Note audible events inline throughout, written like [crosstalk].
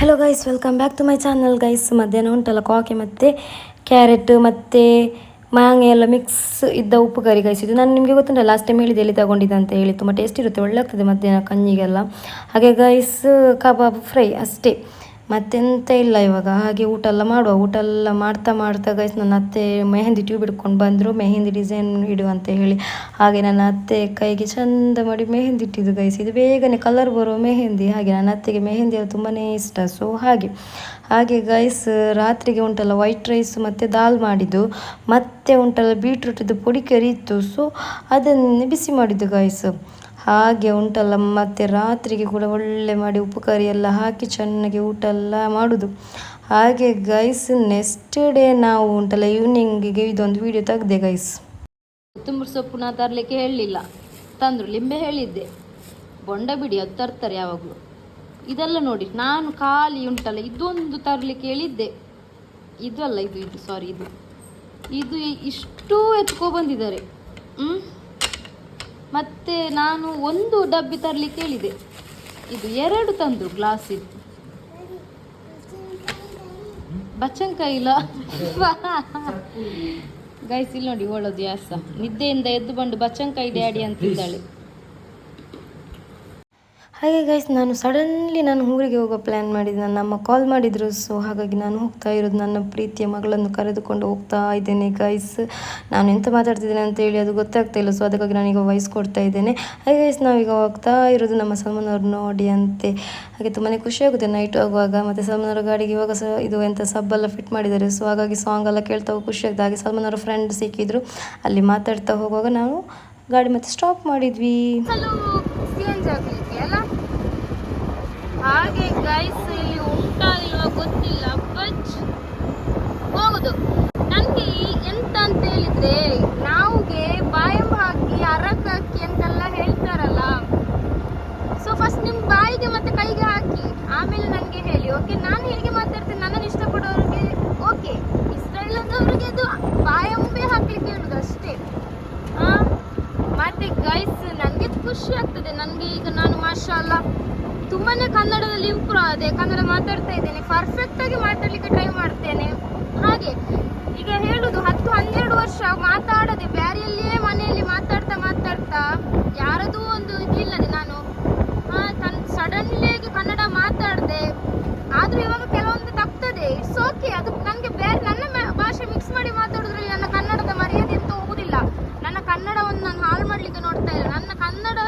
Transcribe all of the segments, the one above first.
Hello guys welcome back to my channel guys ಮಧ್ಯಾಹ್ನ ಉಂಟಲ್ಲ ಕಾಕೆ ಮತ್ತು ಕ್ಯಾರೆಟ್ ಮತ್ತು ಮಾಂಗೆ ಎಲ್ಲ ಮಿಕ್ಸ್ ಇದ್ದ ಉಪ್ಪು ಕರಿ ಗೈಸ್ ಇದು ನಾನು ನಿಮಗೆ ಗೊತ್ತುಂಟಲ್ಲ ಲಾಸ್ಟ್ ಟೈಮ್ ಹೇಳಿದೆ ಎಲ್ಲಿ ತಗೊಂಡಿದ್ದೆ ಅಂತ ಹೇಳಿ. ತುಂಬ ಟೇಸ್ಟ್ ಇರುತ್ತೆ, ಒಳ್ಳೆ ಆಗ್ತದೆ ಮಧ್ಯಾಹ್ನ ಕಣ್ಣಿಗೆಲ್ಲ. ಹಾಗೆ ಗೈಸ್ ಕಬಾಬ್ ಫ್ರೈ ಅಷ್ಟೇ. ಮತ್ತೆಂತ ಇಲ್ಲ ಇವಾಗ. ಹಾಗೆ ಊಟ ಎಲ್ಲ ಮಾಡುವ. ಊಟ ಎಲ್ಲ ಮಾಡ್ತಾ ಮಾಡ್ತಾ ಗೈಸ್ ನನ್ನ ಅತ್ತೆ ಮೆಹಂದಿ ಟ್ಯೂಬ್ ಹಿಡ್ಕೊಂಡು ಬಂದರು. ಮೆಹಂದಿ ಡಿಸೈನ್ ಇಡು ಅಂತ ಹೇಳಿ. ಹಾಗೆ ನನ್ನ ಅತ್ತೆ ಕೈಗೆ ಚಂದ ಮಾಡಿ ಮೆಹಂದಿ ಇಟ್ಟಿದ್ದು ಗೈಸ್ ಇದು ಬೇಗನೆ ಕಲರ್ ಬರುವ ಮೆಹಂದಿ. ಹಾಗೆ ನನ್ನ ಅತ್ತೆಗೆ ಮೆಹಂದಿ ಅದು ತುಂಬಾ ಇಷ್ಟ. ಸೊ ಹಾಗೆ. ಹಾಗೆ ಗೈಸ್ ರಾತ್ರಿಗೆ ಉಂಟಲ್ಲ ವೈಟ್ ರೈಸ್ ಮತ್ತು ದಾಲ್ ಮಾಡಿದ್ದು. ಮತ್ತೆ ಉಂಟಲ್ಲ ಬೀಟ್ರೂಟಿದ್ದು ಪುಡಿ ಕರಿ ಇತ್ತು. ಸೊ ಅದನ್ನೇ ಬಿಸಿ ಮಾಡಿದ್ದು ಗೈಸ್ ಹಾಗೆ ಉಂಟಲ್ಲ, ಮತ್ತೆ ರಾತ್ರಿಗೆ ಕೂಡ ಒಳ್ಳೆ ಮಾಡಿ ಉಪ್ಪು ಎಲ್ಲ ಹಾಕಿ ಚೆನ್ನಾಗಿ ಊಟ ಎಲ್ಲ ಮಾಡೋದು. ಹಾಗೆ ಗೈಸ್ ನೆಕ್ಸ್ಟ್ ಡೇ ನಾವು ಉಂಟಲ್ಲ ಈವ್ನಿಂಗಿಗೆ ಇದೊಂದು ವಿಡಿಯೋ ತೆಗ್ದೆ ಗೈಸ್ ಕೊತ್ತಂಬರಿ ಸೊಪ್ಪು ನಾ ತರಲಿಕ್ಕೆ ಹೇಳಲಿಲ್ಲ ತಂದರು ಲಿಂಬೆ ಹೇಳಿದ್ದೆ. ಬೊಂಡ ಬಿಡಿ, ಅದು ತರ್ತಾರೆ ಯಾವಾಗಲೂ. ಇದೆಲ್ಲ ನೋಡಿ, ನಾನು ಖಾಲಿ ಉಂಟಲ್ಲ, ಇದೊಂದು ತರಲಿಕ್ಕೆ ಹೇಳಿದ್ದೆ. ಇದು ಅಲ್ಲ, ಇದು ಇದು ಸಾರಿ ಇದು. ಇದು ಇಷ್ಟು ಎತ್ಕೊ ಬಂದಿದ್ದಾರೆ. ಹ್ಞೂ ಮತ್ತೆ ನಾನು ಒಂದು ಡಬ್ಬಿ ತರಲಿಕ್ಕೆ ಹೇಳಿದೆ ಇದು ಎರಡು ತಂದು ಗ್ಲಾಸ್ ಇದ್ದು ಬಚ್ಚಂಕಾಯಿ ಇಲ್ಲ. ಗೈಸ್, ಇಲ್ಲಿ ನೋಡಿ ಓಳೋದು ಯಾಸ. ನಿದ್ದೆಯಿಂದ ಎದ್ದು ಬಂದು ಬಚ್ಚಂಕಾಯಿ ಡ್ಯಾಡಿ ಅಂತಿದ್ದಾಳೆ. ಹಾಗೆ ಗೈಸ್ ನಾನು ಸಡನ್ಲಿ ನಾನು ಊರಿಗೆ ಹೋಗೋ ಪ್ಲ್ಯಾನ್ ಮಾಡಿದ್ದೆ ನನ್ನ ಅಮ್ಮ ಕಾಲ್ ಮಾಡಿದರು. ಸೊ ಹಾಗಾಗಿ ನಾನು ಹೋಗ್ತಾ ಇರೋದು, ನನ್ನ ಪ್ರೀತಿಯ ಮಗಳನ್ನು ಕರೆದುಕೊಂಡು ಹೋಗ್ತಾ ಇದ್ದೇನೆ ಗೈಸ್ ನಾನು ಎಂತ ಮಾತಾಡ್ತಿದ್ದೇನೆ ಅಂತ ಹೇಳಿ ಅದು ಗೊತ್ತಾಗ್ತಾ ಇಲ್ಲ ಸೊ ಅದಕ್ಕಾಗಿ ನಾನೀಗ ವಾಯ್ಸ್ ಕೊಡ್ತಾ ಇದ್ದೇನೆ. ಹಾಗೆ ಗೈಸ್ ನಾವೀಗ ಹೋಗ್ತಾ ಇರೋದು ನಮ್ಮ ಸಲ್ಮಾನ್ ನೋಡಿ ಅಂತೆ. ಹಾಗೆ ತುಂಬಾ ಖುಷಿಯಾಗುತ್ತೆ ನೈಟ್ ಆಗುವಾಗ ಮತ್ತು ಸಲ್ಮಾನ್ ಗಾಡಿಗೆ ಇವಾಗ ಸಹ ಇದು ಎಂಥ ಸಬ್ಬೆಲ್ಲ ಫಿಟ್ ಮಾಡಿದ್ದಾರೆ. ಸೊ ಹಾಗಾಗಿ ಸಾಂಗ್ ಎಲ್ಲ ಕೇಳ್ತಾ ಹೋಗಿ ಖುಷಿ ಆಗ್ತದೆ ಹಾಗೆ ಸಲ್ಮಾನ್ ಫ್ರೆಂಡ್ ಸಿಕ್ಕಿದ್ರು, ಅಲ್ಲಿ ಮಾತಾಡ್ತಾ ಹೋಗುವಾಗ ನಾವು ಗಾಡಿ ಮತ್ತೆ ಸ್ಟಾಪ್ ಮಾಡಿದ್ವಿ ಹಲೋ ಸಿಎನ್ಜಿ ಹಾಕ್ಲಿಕ್ಕೆ ಅಲ್ಲ ಹಾಗೆ ಗೈಸ್ ಇಲ್ಲಿ ಉಂಟಾ ಇಲ್ವಾ ಗೊತ್ತಿಲ್ಲ ಬಚ್ ಹೋಗುದು ನನಗೆ ಎಂತ ಅಂತ ಹೇಳಿದ್ರೆ, ನಾವುಗೆ ಬಾಯಂಬ ಹಾಕಿ ಅರಕ್ ಹಾಕಿ ಅಂತೆಲ್ಲ ಹೇಳ್ತಾರಲ್ಲ. ಸೊ ಫಸ್ಟ್ ನಿಮ್ಮ ಬಾಯಿಗೆ ಮತ್ತೆ ಕೈಗೆ ಹಾಕಿ, ಆಮೇಲೆ ನನಗೆ ಹೇಳಿ ಓಕೆ ನಾನು ಹೇಗೆ ಮಾತಾಡ್ತೀನಿ? ನನ್ನನ್ನು ಇಷ್ಟಪಡೋರಿಗೆ ಓಕೆ ಇಷ್ಟ ಇಲ್ಲದವರಿಗೆ ಅದು ಬಾಯಂಬೆ ಹಾಕ್ಲಿಕ್ಕೆ ಹೇಳುದು ಅಷ್ಟೇ. ಮತ್ತೆ ಗೈಸ್ ನನಗೆ ಖುಷಿ ಆಗ್ತದೆ. ನನಗೆ ಈಗ ನಾನು ಮಾಷಾಲ್ಲ ತುಂಬಾನೇ ಕನ್ನಡದಲ್ಲಿ ಇಂಪ್ರೂವ್ ಆದೆ ಕನ್ನಡ ಮಾತಾಡ್ತಾ ಇದ್ದೇನೆ. ಪರ್ಫೆಕ್ಟ್ ಆಗಿ ಮಾತಾಡ್ಲಿಕ್ಕೆ ಟ್ರೈ ಮಾಡ್ತೇನೆ. ಹಾಗೆ, ಈಗ ಹೇಳುದು, ಹತ್ತು ಹನ್ನೆರಡು ವರ್ಷ ಮಾತಾಡದೆ ಬ್ಯಾರಿಯಲ್ಲಿಯೇ ಮನೆಯಲ್ಲಿ ಮಾತಾಡ್ತಾ ಮಾತಾಡ್ತಾ ಯಾರದೂ ಒಂದು ಇದಿಲ್ಲದೆ ನಾನು. ಸಡನ್ಲಿ ಕನ್ನಡ ಮಾತಾಡದೆ. ಆದ್ರೂ ಇವಾಗ ಕೆಲವೊಂದು ತಪ್ತದೆ. ಇಟ್ಸ್ ಓಕೆ ಅದು ನನಗೆ ಬೇರೆ ನನ್ನ ಮ- ಭಾಷೆ ಮಿಕ್ಸ್ ಮಾಡಿ ಮಾತಾಡೋದ್ರಲ್ಲಿ ನನ್ನ ಕನ್ನಡದ ಮರ್ಯಾದೆ ಅಂತ ಹೋಗುದಿಲ್ಲ ನನ್ನ ಕನ್ನಡವನ್ನು ನಾನು ಹಾಳು ಮಾಡ್ಲಿಕ್ಕೆ ನೋಡ್ತಾ ಇಲ್ಲ ನನ್ನ ಕನ್ನಡ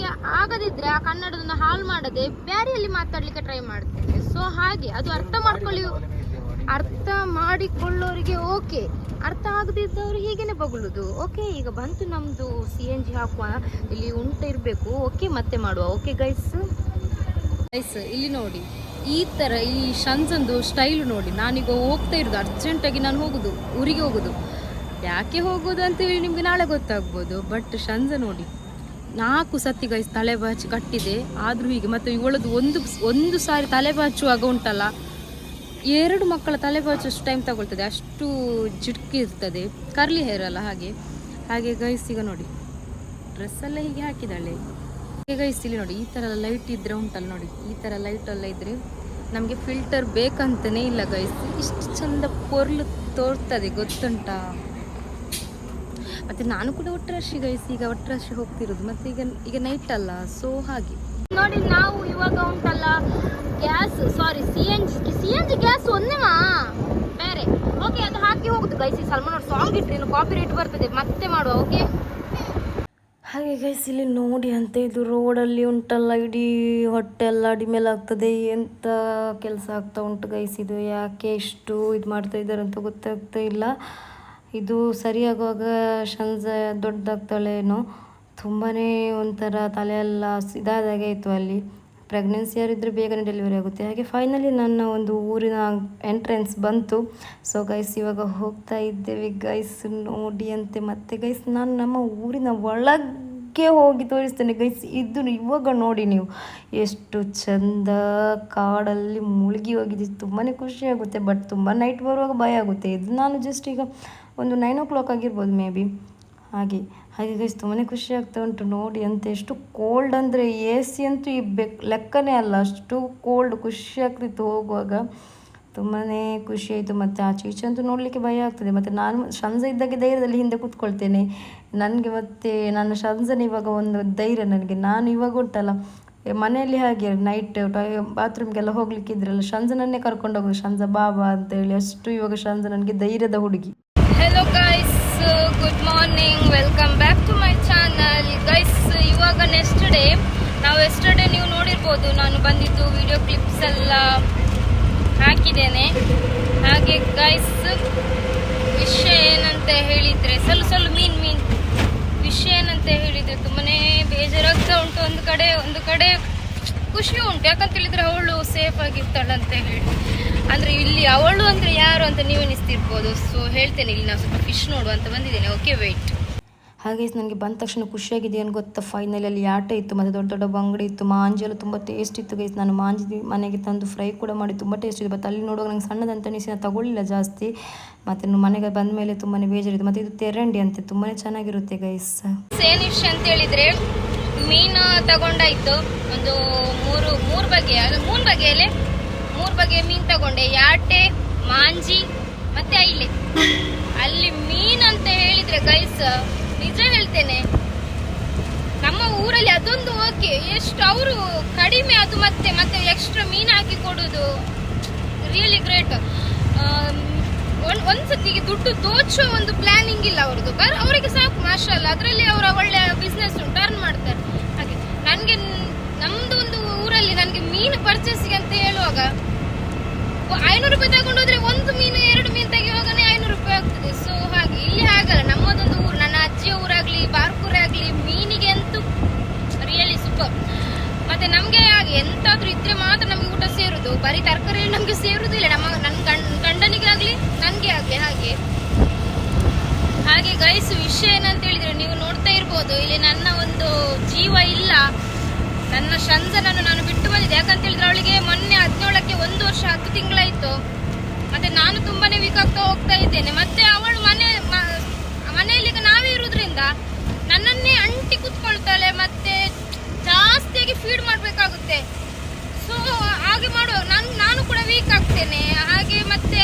ಮಾತಾಡ್ಲಿಕ್ಕೆ ಆಗದಿದ್ರೆ ಆ ಕನ್ನಡವನ್ನು ಹಾಳು ಮಾಡದೆ ಬೇರೆಯಲ್ಲಿ ಮಾತಾಡಲಿಕ್ಕೆ ಟ್ರೈ ಮಾಡ್ತೇನೆ. ಸೊ ಹಾಗೆ. ಅದು ಅರ್ಥ ಮಾಡ್ಕೊಳ್ಳಿ. ಅರ್ಥ ಮಾಡಿಕೊಳ್ಳೋರಿಗೆ ಓಕೆ ಅರ್ಥ ಆಗದಿದ್ದವರು ಹೀಗೇನೆ ಬಗಳುದು. ಓಕೆ ಈಗ ಬಂತು ನಮ್ದು ಸಿ ಎನ್ ಜಿ ಹಾಕುವ. ಇಲ್ಲಿ ಉಂಟು ಇರಬೇಕು. ಓಕೆ ಮತ್ತೆ ಮಾಡುವ. ಓಕೆ ಗೈಸ್ ಗೈಸ್ ಇಲ್ಲಿ ನೋಡಿ. ಈ ಥರ ಈ ಶಂಜಂದು ಸ್ಟೈಲ್ ನೋಡಿ. ನಾನೀಗ ಹೋಗ್ತಾ ಇರೋದು. ಅರ್ಜೆಂಟಾಗಿ ನಾನು ಹೋಗುದು. ಊರಿಗೆ ಹೋಗುದು. ಯಾಕೆ ಹೋಗೋದು ಅಂತೇಳಿ ನಿಮಗೆ ನಾಳೆ ಗೊತ್ತಾಗ್ಬೋದು. ಬಟ್ ಶಂಜ ನೋಡಿ. ನಾಲ್ಕು ಸತಿ ಗೈಸ್ ತಲೆ ಬಾಚಿ ಕಟ್ಟಿದೆ. ಆದರೂ ಹೀಗೆ, ಮತ್ತು ಇವಳದು ಒಂದು ಒಂದು ಸಾರಿ ತಲೆ ಬಾಚುವಾಗ ಉಂಟಲ್ಲ, ಎರಡು ಮಕ್ಕಳ ತಲೆ ಬಾಚುವಷ್ಟು ಟೈಮ್ ತಗೊಳ್ತದೆ. ಅಷ್ಟು ಜಿಟ್ಕಿ ಇರ್ತದೆ. ಕರ್ಲಿ ಹೇರ್ ಅಲ್ಲ ಹಾಗೆ. ಹಾಗೆ ಗೈಸ್ ಈಗ ನೋಡಿ. ಡ್ರೆಸ್ ಎಲ್ಲ ಹೀಗೆ ಹಾಕಿದಾಳೆ ಹಾಗೆ ಗೈಸ್ ಇಲ್ಲಿ ನೋಡಿ, ಈ ಥರ ಲೈಟ್ ಇದ್ದರೆ ಉಂಟಲ್ಲ ನೋಡಿ. ಈ ಥರ ಲೈಟ್ ಎಲ್ಲ ಇದ್ರೆ ನಮಗೆ ಫಿಲ್ಟರ್ ಬೇಕಂತನೇ ಇಲ್ಲ ಗೈಸ್ ಇಷ್ಟು ಚಂದ ಪೊರ್ಲು ತೋರ್ತದೆ, ಗೊತ್ತುಂಟಾ? ಮತ್ತೆ ನಾನು ಕೂಡ ಒಟ್ಟರಶಿ ಗೈಸ್ ಈಗ ಒಟ್ಟರಶಿ ಹೋಗ್ತಿರೋದು. ಮತ್ತೆ ಈಗ ಈಗ ನೈಟ್ ಅಲ್ಲ ಸೊ ಹಾಗೆ. ನೋಡಿ ನಾವು ಇವಾಗ ಉಂಟಲ್ಲ gas sorry C N G C N G gas ಒಂದೇನಾ ಬೇರೆ. ಓಕೆ ಅದು ಹಾಕಿ ಹೋಗುದು ಗೈಸ್ ಸಲ್ಮಾನ್ ಅವ್ರ ಸಾಂಗ್ ಇಟ್ರಿ ಇನ್ನು ಕಾಪಿ ರೇಟ್ ಬರ್ತದೆ ಮತ್ತೆ ಮಾಡುವ ಓಕೆ ಹಾಗೆ ಗೈಸ್ ಇಲ್ಲಿ ನೋಡಿ ಅಂತ ಇದು ರೋಡಲ್ಲಿ ಉಂಟಲ್ಲ ಇಡೀ ಹೊಟ್ಟೆ ಎಲ್ಲ ಅಡಿಮೇಲೆ ಆಗ್ತದೆ ಎಂತ ಕೆಲಸ ಆಗ್ತಾ ಉಂಟು ಗೈಸ್ ಇದು? ಯಾಕೆ ಇಷ್ಟು ಇದು ಮಾಡ್ತಾ ಇದ್ದಾರೆ ಅಂತ ಗೊತ್ತಾಗ್ತಾ ಇಲ್ಲ. ಇದು ಸರಿಯಾಗುವಾಗ ಶಂಜ ದೊಡ್ಡದಾಗ್ತಾಳೇನೋ ತುಂಬಾ ಒಂಥರ ತಲೆಯೆಲ್ಲ ಇದಾದಾಗೆ ಇತ್ತು ಅಲ್ಲಿ. ಪ್ರೆಗ್ನೆನ್ಸಿ ಯಾರಿದ್ದರೆ ಬೇಗನೆ ಡೆಲಿವರಿ ಆಗುತ್ತೆ. ಹಾಗೆ ಫೈನಲಿ ನನ್ನ ಒಂದು ಊರಿನ ಎಂಟ್ರೆನ್ಸ್ ಬಂತು. ಸೊ ಗೈಸ್ ಇವಾಗ ಹೋಗ್ತಾ ಇದ್ದೇವೆ ಗೈಸ್ ನೋಡಿ ಅಂತೆ ಮತ್ತೆ ಗೈಸ್ ನಾನು ನಮ್ಮ ಊರಿನ ಒಳಗೆ ಹೋಗಿ ತೋರಿಸ್ತೇನೆ ಗೈಸ್ ಇದು ಇವಾಗ ನೋಡಿ ನೀವು. ಎಷ್ಟು ಚಂದ ಕಾಡಲ್ಲಿ ಮುಳುಗಿ ಹೋಗಿದ್ದು ತುಂಬಾ ಖುಷಿಯಾಗುತ್ತೆ ಬಟ್ ತುಂಬ ನೈಟ್ ಬರುವಾಗ ಭಯ ಆಗುತ್ತೆ. ಇದು ನಾನು ಜಸ್ಟ್ ಈಗ ಒಂದು ನೈನ್ ಓ ಕ್ಲಾಕ್ ಆಗಿರ್ಬೋದು ಮೇ ಬಿ ಹಾಗೆ ಹಾಗೆ ಗೈಸ್ ತುಂಬಾ ಖುಷಿ ಆಗ್ತಾ ಉಂಟು ನೋಡಿ ಅಂತ. ಎಷ್ಟು ಕೋಲ್ಡ್ ಅಂದರೆ ಎ ಸಿ ಅಂತೂ ಈ ಬೆಕ್, ಲೆಕ್ಕನೇ ಅಲ್ಲ. ಅಷ್ಟು ಕೋಲ್ಡ್ ಖುಷಿ ಆಗ್ತಿತ್ತು ಹೋಗುವಾಗ. ತುಂಬಾ ಖುಷಿ ಆಯಿತು. ಮತ್ತು ಆಚೆ ಈಚೆ ಅಂತೂ ನೋಡಲಿಕ್ಕೆ ಭಯ ಆಗ್ತದೆ. ಮತ್ತು ನಾನು ಶಂಜ ಇದ್ದಾಗೆ ಧೈರ್ಯದಲ್ಲಿ ಹಿಂದೆ ಕೂತ್ಕೊಳ್ತೇನೆ. ನನಗೆ ಮತ್ತೆ, ನನ್ನ ಶಂಜನ ಇವಾಗ ಒಂದು ಧೈರ್ಯ ನನಗೆ. ನಾನು ಇವಾಗ ಉಂಟಲ್ಲ. ಮನೆಯಲ್ಲಿ ಹಾಗೆ ನೈಟ್ ಟಾಯ್ ಬಾತ್ರೂಮ್ಗೆಲ್ಲ ಹೋಗ್ಲಿಕ್ಕಿದ್ರಲ್ಲ ಶಂಜನನ್ನೇ ಕರ್ಕೊಂಡು ಹೋಗೋದು. ಶಂಜ ಬಾಬಾ ಅಂತ ಹೇಳಿ ಅಷ್ಟು ಇವಾಗ ಶಂಜ ನನಗೆ ಧೈರ್ಯದ ಹುಡುಗಿ. Hello guys good morning welcome back to my channel guys ಇವಾಗ ನೆಕ್ಸ್ಟ್ ಡೇ ನಾವು ಎಸ್ಟರ್ಡೇ ನೀವು ನೋಡಿರ್ಬೋದು, ನಾನು ಬಂದಿದ್ದು ವಿಡಿಯೋ ಕ್ಲಿಪ್ಸ್ ಎಲ್ಲ ಹಾಕಿದ್ದೇನೆ. ಹಾಗೆ ಗೈಸ್ ವಿಷಯ ಏನಂತ ಹೇಳಿದ್ರೆ, ಸ್ವಲ್ಪ ಸ್ವಲ್ಪ ಮೀನ್ ಮೀನ್. ವಿಷಯ ಏನಂತ ಹೇಳಿದ್ರೆ ತುಂಬಾ ಬೇಜಾರಾಗ್ತಾ ಉಂಟು. ಒಂದು ಕಡೆ ಒಂದು ಕಡೆ ಖುಷಿ ಉಂಟು. ಯಾಕಂತ ಹೇಳಿದ್ರೆ ಅವಳು ಸೇಫ್ ಆಗಿರ್ತಾಳೆ ಅಂತ ಹೇಳಿ. ಅಂದ್ರೆ ಇಲ್ಲಿ ಅವಳು ಅಂದ್ರೆ ಯಾರು ಅಂತ ನೀವು ಎನಿಸ್ತಿರ್ಬೋದು ಸೊ ಹೇಳ್ತೇನೆ ಇಲ್ಲಿ ನಾವು ಸ್ವಲ್ಪ ಫಿಶ್ ನೋಡು ಅಂತ ಬಂದಿದ್ದೇನೆ. ಓಕೆ ವೆಯ್ಟ್ ಹಾಗೆ ನನಗೆ ಬಂದ ತಕ್ಷಣ ಖುಷಿಯಾಗಿದೆ ಏನು ಗೊತ್ತಾ? ಫೈನಲಲ್ಲಿ ಆಟ ಇತ್ತು ಮತ್ತು ದೊಡ್ಡ ದೊಡ್ಡ ಬಂಗಡಿ ಇತ್ತು ಮಾಂಜಿ ಎಲ್ಲ ತುಂಬ ಟೇಸ್ಟ್ ಇತ್ತು ಗೈಸ್ ನಾನು ಮಾಂಜಿ ಮನೆಗೆ ತಂದು ಫ್ರೈ ಕೂಡ ಮಾಡಿ ತುಂಬ ಟೇಸ್ಟ್ ಇದೆ ಬಟ್ ಅಲ್ಲಿ ನೋಡುವಾಗ ನಂಗೆ ಸಣ್ಣದಂತ ಅನಿಸಿ ನಾನು ತಗೊಳ್ಳಿಲ್ಲ ಜಾಸ್ತಿ. ಮತ್ತು ಮನೆಗೆ ಬಂದ ಮೇಲೆ ತುಂಬಾ ಬೇಜಾರಿತ್ತು. ಮತ್ತು ಇದು ತೆರಂಡಿ ಅಂತೆ ತುಂಬಾ ಚೆನ್ನಾಗಿರುತ್ತೆ ಗೈಸ್ ಏನ್ ವಿಷಯ ಅಂತ ಹೇಳಿದ್ರೆ ಮೀನು ತಗೊಂಡಾಯ್ತು. ಒಂದು ಮೂರು ಮೂರು ಬಗೆಯ ಮೂರು ಬಗೆಯಲ್ಲೇ ಮೂರು ಬಗೆಯ ಮೀನು ತಗೊಂಡೆ, ಯಾಟೆ, ಮಾಂಜಿ, ಮತ್ತೆ ಐಲೆ. ಅಲ್ಲಿ ಮೀನ್ ಅಂತ ಹೇಳಿದ್ರೆ ಗೈಸ್, ನಿಜ ಹೇಳ್ತೇನೆ, ನಮ್ಮ ಊರಲ್ಲಿ ಅದೊಂದು ಓಕೆ ಎಷ್ಟು ಅವರು ಕಡಿಮೆ ಅದು ಮತ್ತೆ ಮತ್ತೆ ಎಕ್ಸ್ಟ್ರಾ ಮೀನು ಹಾಕಿ ಕೊಡುದು ರಿಯಲಿ ಗ್ರೇಟ್ ಒಂದ್ಸತಿ ದುಡ್ಡು ದೋಚೋ ಒಂದು ಪ್ಲಾನಿಂಗ್ ಇಲ್ಲ ಅವ್ರದ್ದು ಬರ್, ಅವರಿಗೆ ಸಾಕು ಮಾಷಲ್ಲ ಅದರಲ್ಲಿ ಅವರ ಒಳ್ಳೆ ಬಿಸ್ನೆಸ್ ಟರ್ನ್ ಮಾಡ್ತಾರೆ. ಹಾಗೆ, ನನಗೆ ನಮ್ದು ಒಂದು ಊರಲ್ಲಿ ನನಗೆ ಮೀನು ಪರ್ಚೇಸಿಗೆ ಅಂತ ಹೇಳುವಾಗ ಐನೂರು ರೂಪಾಯಿ ತಗೊಂಡು ಹೋದ್ರೆ ಒಂದು ಮೀನು, ಎರಡು ಮೀನು ತೆಗೆಯುವಾಗನೇ ಐನೂರು ರೂಪಾಯಿ ಆಗ್ತದೆ. ಸೊ ಹಾಗೆ, ಇಲ್ಲಿ ಹಾಗಲ್ಲ, ನಮ್ಮದೊಂದು ಊರು, ನನ್ನ ಅಜ್ಜಿಯ ಊರಾಗ್ಲಿ ಬಾರ್ಕೂರೇ ಆಗ್ಲಿ ಮೀನಿಗೆ ಅಂತೂ ರಿಯಲಿ ಸೂಪರ್ ಮತ್ತೆ ನಮಗೆ ಹಾಗೆ, ಎಂತಾದ್ರೂ ಇದ್ರೆ ಮಾತ್ರ ನಮ್ಗೆ ಊಟ ಸೇರುದು. ಬರೀ ತರಕಾರಿ ನಮ್ಗೆ ಸೇರುದಿಲ್ಲ ನಮ್ಮ ನನ್ನ ಗಂಡ, ಗಂಡನಿಗಾಗ್ಲಿ, ನನಗೆ ಆಗ್ಲಿ, ಹಾಗೆ. ಹಾಗೆ ಗೈಸ್ ವಿಷಯ ಏನಂತ ಹೇಳಿದ್ರೆ, ನೀವು ನೋಡ್ತಾ ಇರ್ಬೋದು, ಇಲ್ಲಿ ನನ್ನ ಒಂದು ಜೀವ ಇಲ್ಲ. ನನ್ನ ಶಂಜನನ್ನು ನಾನು ಬಿಟ್ಟು ಬಂದಿದ್ದೆ. ಯಾಕಂತ ಹೇಳಿದ್ರೆ ಅವಳಿಗೆ ಮೊನ್ನೆ ಹದಿನೇಳಕ್ಕೆ ಒಂದು ವರ್ಷ, ಹತ್ತು ತಿಂಗಳಾಯ್ತು. ಮತ್ತೆ ನಾನು ತುಂಬಾನೇ ವೀಕ್ ಆಗ್ತಾ ಹೋಗ್ತಾ ಇದ್ದೇನೆ. ಮತ್ತೆ ಅವಳು ಮನೆ ಮನೆಯಲ್ಲಿ ನಾವೇ ಇರುವುದ್ರಿಂದ ನನ್ನನ್ನೇ ಅಂಟಿ ಕುತ್ಕೊಳ್ತಾಳೆ ಮತ್ತೆ ಜಾಸ್ತಿಯಾಗಿ ಫೀಡ್ ಮಾಡ್ಬೇಕಾಗುತ್ತೆ ಸೊ ಹಾಗೆ ಮಾಡುವಾಗ ನಾನು ನಾನು ಕೂಡ ವೀಕ್ ಆಗ್ತೇನೆ ಹಾಗೆ ಮತ್ತೆ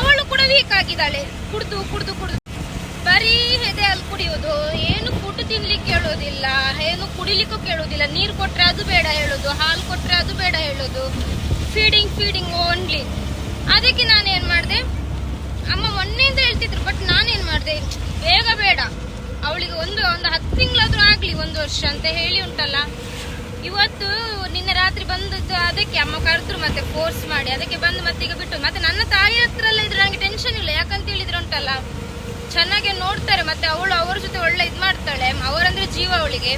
ಅವಳು ಕೂಡ ವೀಕ್ ಆಗಿದ್ದಾಳೆ ಕುಡ್ದು ಕುಡ್ದು ಕುಡ್ದು ಬರೀ ಎದೆ ಅಲ್ಲಿ ಕುಡಿಯೋದು ಏನು ಫುಡ್ ತಿನ್ಲಿಕ್ಕೆ ಹೇಳೋದಿಲ್ಲ ಏನು ಕುಡಿಲಿಕ್ಕೂ ಕೇಳೋದಿಲ್ಲ ನೀರು ಕೊಟ್ರೆ ಅದು ಬೇಡ ಹೇಳೋದು ಹಾಲು ಕೊಟ್ರೆ ಅದು ಬೇಡ ಹೇಳೋದು ಫೀಡಿಂಗ್ ಫೀಡಿಂಗ್ ಓನ್ಲಿ ಅದಕ್ಕೆ ನಾನು ಏನ್ ಮಾಡಿದೆ ಅಮ್ಮ ಮೊನ್ನೆಯಿಂದ ಹೇಳ್ತಿದ್ರು ಬಟ್ ನಾನೇನ್ ಮಾಡಿದೆ ಬೇಗ ಬೇಡ ಅವಳಿಗೆ ಒಂದು ಒಂದು ಹತ್ತು ತಿಂಗಳಾದ್ರೂ ಆಗ್ಲಿ ಒಂದು ವರ್ಷ ಅಂತ ಹೇಳಿ ಉಂಟಲ್ಲ ಇವತ್ತು ನಿನ್ನೆ ರಾತ್ರಿ ಬಂದದ್ದು ಅದಕ್ಕೆ ಅಮ್ಮ ಕರೆದ್ರು ಮತ್ತೆ ಫೋರ್ಸ್ ಮಾಡಿ, ಅದಕ್ಕೆ ಬಂದು ಮತ್ತೆ ಈಗ ಬಿಟ್ಟು, ಮತ್ತೆ ನನ್ನ ತಾಯಿ ಹತ್ರ ಎಲ್ಲ ಇದ್ರೆ ನನಗೆ ಟೆನ್ಷನ್ ಇಲ್ಲ, ಯಾಕಂತ ಹೇಳಿದ್ರೆ ಉಂಟಲ್ಲ ಚೆನ್ನಾಗಿ ನೋಡ್ತಾರೆ, ಮತ್ತೆ ಅವಳು ಅವ್ರ ಜೊತೆ ಒಳ್ಳೆ ಇದು ಮಾಡ್ತಾಳೆ, ಅವರಂದ್ರೆ ಜೀವ ಅವಳಿಗೆ.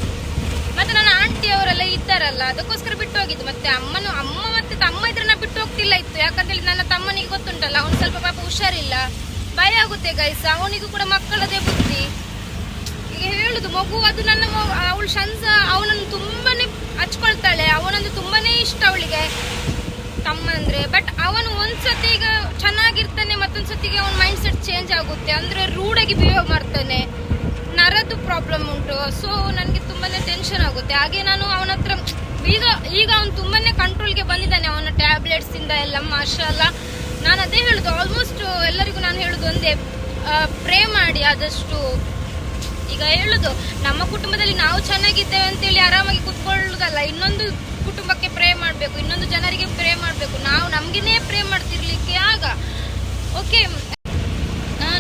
ಮತ್ತೆ ನನ್ನ ಆಂಟಿ ಅವರೆಲ್ಲ ಇದ್ದಾರಲ್ಲ, ಅದಕ್ಕೋಸ್ಕರ ಬಿಟ್ಟು ಹೋಗಿದ್ದು. ಮತ್ತೆ ಅಮ್ಮನು, ಅಮ್ಮ ಮತ್ತೆ ತಮ್ಮ ಇದ್ರೆ ನಾ ಬಿಟ್ಟು ಹೋಗ್ತಿಲ್ಲ ಇತ್ತು. ಯಾಕಂತ ಹೇಳಿ ನನ್ನ ತಮ್ಮನಿಗೆ ಗೊತ್ತುಂಟಲ್ಲ, ಅವ್ನು ಸ್ವಲ್ಪ ಪಾಪ ಹುಷಾರಿಲ್ಲ. ಭಯ ಆಗುತ್ತೆ ಗೈಸ್ ಅವನಿಗೂ ಕೂಡ ಮಕ್ಕಳದೇ ಬುದ್ಧಿ. ಈಗ ಹೇಳುದು, ಮಗು ಅದು ನನ್ನ ಅವಳು ಶನ್ಸ ಅವನನ್ನು ತುಂಬಾನೇ ಹಚ್ಕೊಳ್ತಾಳೆ ಅವನಂದ್ರೆ ತುಂಬಾನೇ ಇಷ್ಟ ಅವಳಿಗೆ. ತಮ್ಮ ಅಂದ್ರೆ ಬಟ್ ಅವನು ಒಂದ್ಸತಿ ಈಗ ಚೆನ್ನಾಗಿರ್ತಾನೆ, ಮತ್ತೊಂದ್ಸತಿಗೆ ಅವನ ಮೈಂಡ್ ಸೆಟ್ ಚೇಂಜ್ ಆಗುತ್ತೆ. ಅಂದ್ರೆ ರೂಢಾಗಿ ಬಿಹೇವ್ ಮಾಡ್ತಾನೆ. ನರದ್ದು ಪ್ರಾಬ್ಲಮ್ ಉಂಟು. ಸೊ ನನಗೆ ತುಂಬಾನೇ ಟೆನ್ಷನ್ ಆಗುತ್ತೆ. ಹಾಗೆ ನಾನು ಅವನ ಹತ್ರ, ಈಗ ಈಗ ಅವನು ತುಂಬಾನೇ ಕಂಟ್ರೋಲ್ಗೆ ಬಂದಿದ್ದಾನೆ. ಅವನ ಟ್ಯಾಬ್ಲೆಟ್ಸ್ ಇಂದ ಎಲ್ಲ, ಮಾಷಲ್ಲ. ನಾನು ಅದೇ ಹೇಳುದು ಆಲ್ಮೋಸ್ಟ್ ಎಲ್ಲರಿಗೂ ನಾನು ಹೇಳುದು ಒಂದೇ. ಪ್ರೇ ಮಾಡಿ ಆದಷ್ಟು. ಈಗ ಹೇಳುದು, ನಮ್ಮ ಕುಟುಂಬದಲ್ಲಿ ನಾವು ಚೆನ್ನಾಗಿದ್ದೇವೆ ಅಂತೇಳಿ ಆರಾಮಾಗಿ ಕುತ್ಕೊಳ್ಳುದಲ್ಲ. ಇನ್ನೊಂದು ಕುಟುಂಬಕ್ಕೆ ಪ್ರೇ ಮಾಡಬೇಕು, ಇನ್ನೊಂದು ಜನರಿಗೆ ಪ್ರೇ ಮಾಡಬೇಕು. ನಾವು ನಮ್ಗೆನೇ ಪ್ರೇ ಮಾಡ್ತಿರ್ಲಿಕ್ಕೆ ಆಗ. ಓಕೆ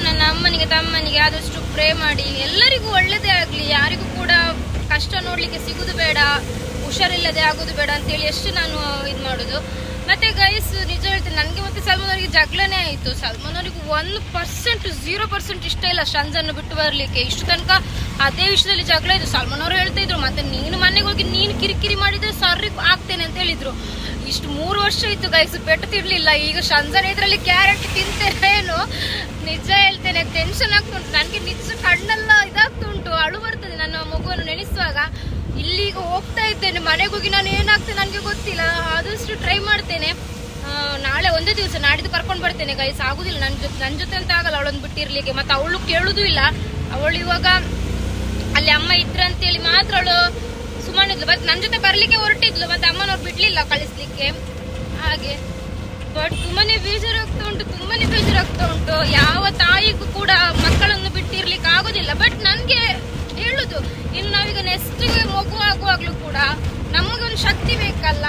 ನನ್ನ ಅಮ್ಮನಿಗೆ, ತಮ್ಮನಿಗೆ ಆದಷ್ಟು ಪ್ರೇ ಮಾಡಿ. ಎಲ್ಲರಿಗೂ ಒಳ್ಳೇದೇ ಆಗಲಿ, ಯಾರಿಗೂ ಕೂಡ ಕಷ್ಟ ನೋಡಲಿಕ್ಕೆ ಸಿಗುದು ಬೇಡ, ಹುಷಾರಿಲ್ಲದೆ ಆಗೋದು ಬೇಡ ಅಂತೇಳಿ ಎಷ್ಟು ನಾನು ಇದು ಮಾಡೋದು. ಮತ್ತೆ ಗೈಸ್ ನಿಜ ಹೇಳ್ತೀನಿ, ನನಗೆ ಮತ್ತೆ ಸಲ್ಮಾನ್ ಅವರಿಗೆ ಜಗಳನೇ ಆಯಿತು. ಸಲ್ಮಾನ್ ಅವರಿಗೆ ಒನ್ ಪರ್ಸೆಂಟ್ ಝೀರೋ ಪರ್ಸೆಂಟ್ ಇಷ್ಟ ಇಲ್ಲ ಶಂಜನ್ನು ಬಿಟ್ಟು ಬರಲಿಕ್ಕೆ. ಇಷ್ಟು ತನಕ ಅದೇ ವಿಷಯದಲ್ಲಿ ಜಗಳ ಇದ್ರು. ಸಲ್ಮಾನ್ ಅವರು ಹೇಳ್ತಾ ಇದ್ರು, ಮತ್ತೆ ನೀನು ಮನೆಗೆ ಹೋಗಿ ನೀನು ಕಿರಿಕಿರಿ ಮಾಡಿದ್ರೆ ಸರ್ರಿ ಆಗ್ತೇನೆ ಅಂತ ಹೇಳಿದ್ರು. ಇಷ್ಟು ಮೂರು ವರ್ಷ ಇತ್ತು ಗೈಸು ಪೆಟ್ಟು ತಿರ್ಲಿಲ್ಲ ಈಗ ಸಂಜನ ಇದ್ರಲ್ಲಿ ಕ್ಯಾರೆಟ್ ತಿಂತೇನೇನು ನಿಜ ಹೇಳ್ತೇನೆ ಟೆನ್ಷನ್ ಆಗ್ತುಂಟು. ನನಗೆ ನಿಜ ಕಣ್ಣೆಲ್ಲ ಇದಾಗ್ತುಂಟು, ಅಳು ಬರ್ತದೆ ನನ್ನ ಮಗುವನ್ನು ನೆನೆಸುವಾಗ. ಇಲ್ಲಿಗ ಹೋಗ್ತಾ ಇದ್ದೇನೆ, ಮನೆಗೆ ಹೋಗಿ ನಾನು ಏನಾಗ್ತದೆ ನನಗೆ ಗೊತ್ತಿಲ್ಲ. ಆದಷ್ಟು ಟ್ರೈ ಮಾಡ್ತೇನೆ. ನಾಳೆ ಒಂದೇ ದಿವಸ ನಾಡಿದ್ದು ಕರ್ಕೊಂಡು ಬರ್ತೇನೆ ಗೈಸ್ ಆಗುದಿಲ್ಲ. ನನ್ನ ಜೊತೆ ನನ್ನ ಜೊತೆ ಅಂತ ಆಗಲ್ಲ ಅವಳೊಂದು ಬಿಟ್ಟಿರ್ಲಿಕ್ಕೆ. ಮತ್ತೆ ಅವಳು ಕೇಳುದು ಇಲ್ಲ. ಅವಳು ಇವಾಗ ಅಲ್ಲಿ ಅಮ್ಮ ಇದ್ರು ಅಂತೇಳಿ ಮಾತ್ರ ಅವಳು ಸುಮ್ಮನಿದ್ಲು ಬಟ್ ನನ್ನ ಜೊತೆ ಬರ್ಲಿಕ್ಕೆ ಹೊರಟಿದ್ಲು ಮತ್ತೆ ಅಮ್ಮನವ್ರು ಬಿಡ್ಲಿಲ್ಲ ಕಳಿಸ್ಲಿಕ್ಕೆ. ಹಾಗೆ. ಬಟ್ ತುಂಬಾನೇ ಬೇಜಾರಾಗ್ತಾ ಉಂಟು, ತುಂಬಾನೇ ಬೇಜಾರಾಗ್ತಾ ಉಂಟು. ಯಾವ ತಾಯಿಗೂ ಕೂಡ ಮಕ್ಕಳನ್ನು ಬಿಟ್ಟಿರ್ಲಿಕ್ಕೆ ಆಗೋದಿಲ್ಲ. ಬಟ್ ನನ್ಗೆ ಹೇಳುದು, ಇನ್ನು ನಾವೀಗ ನೆಕ್ಸ್ಟ್ ಮಗು ಆಗುವಾಗ್ಲೂ ಕೂಡ ನಮಗೊಂದು ಶಕ್ತಿ ಬೇಕಲ್ಲ.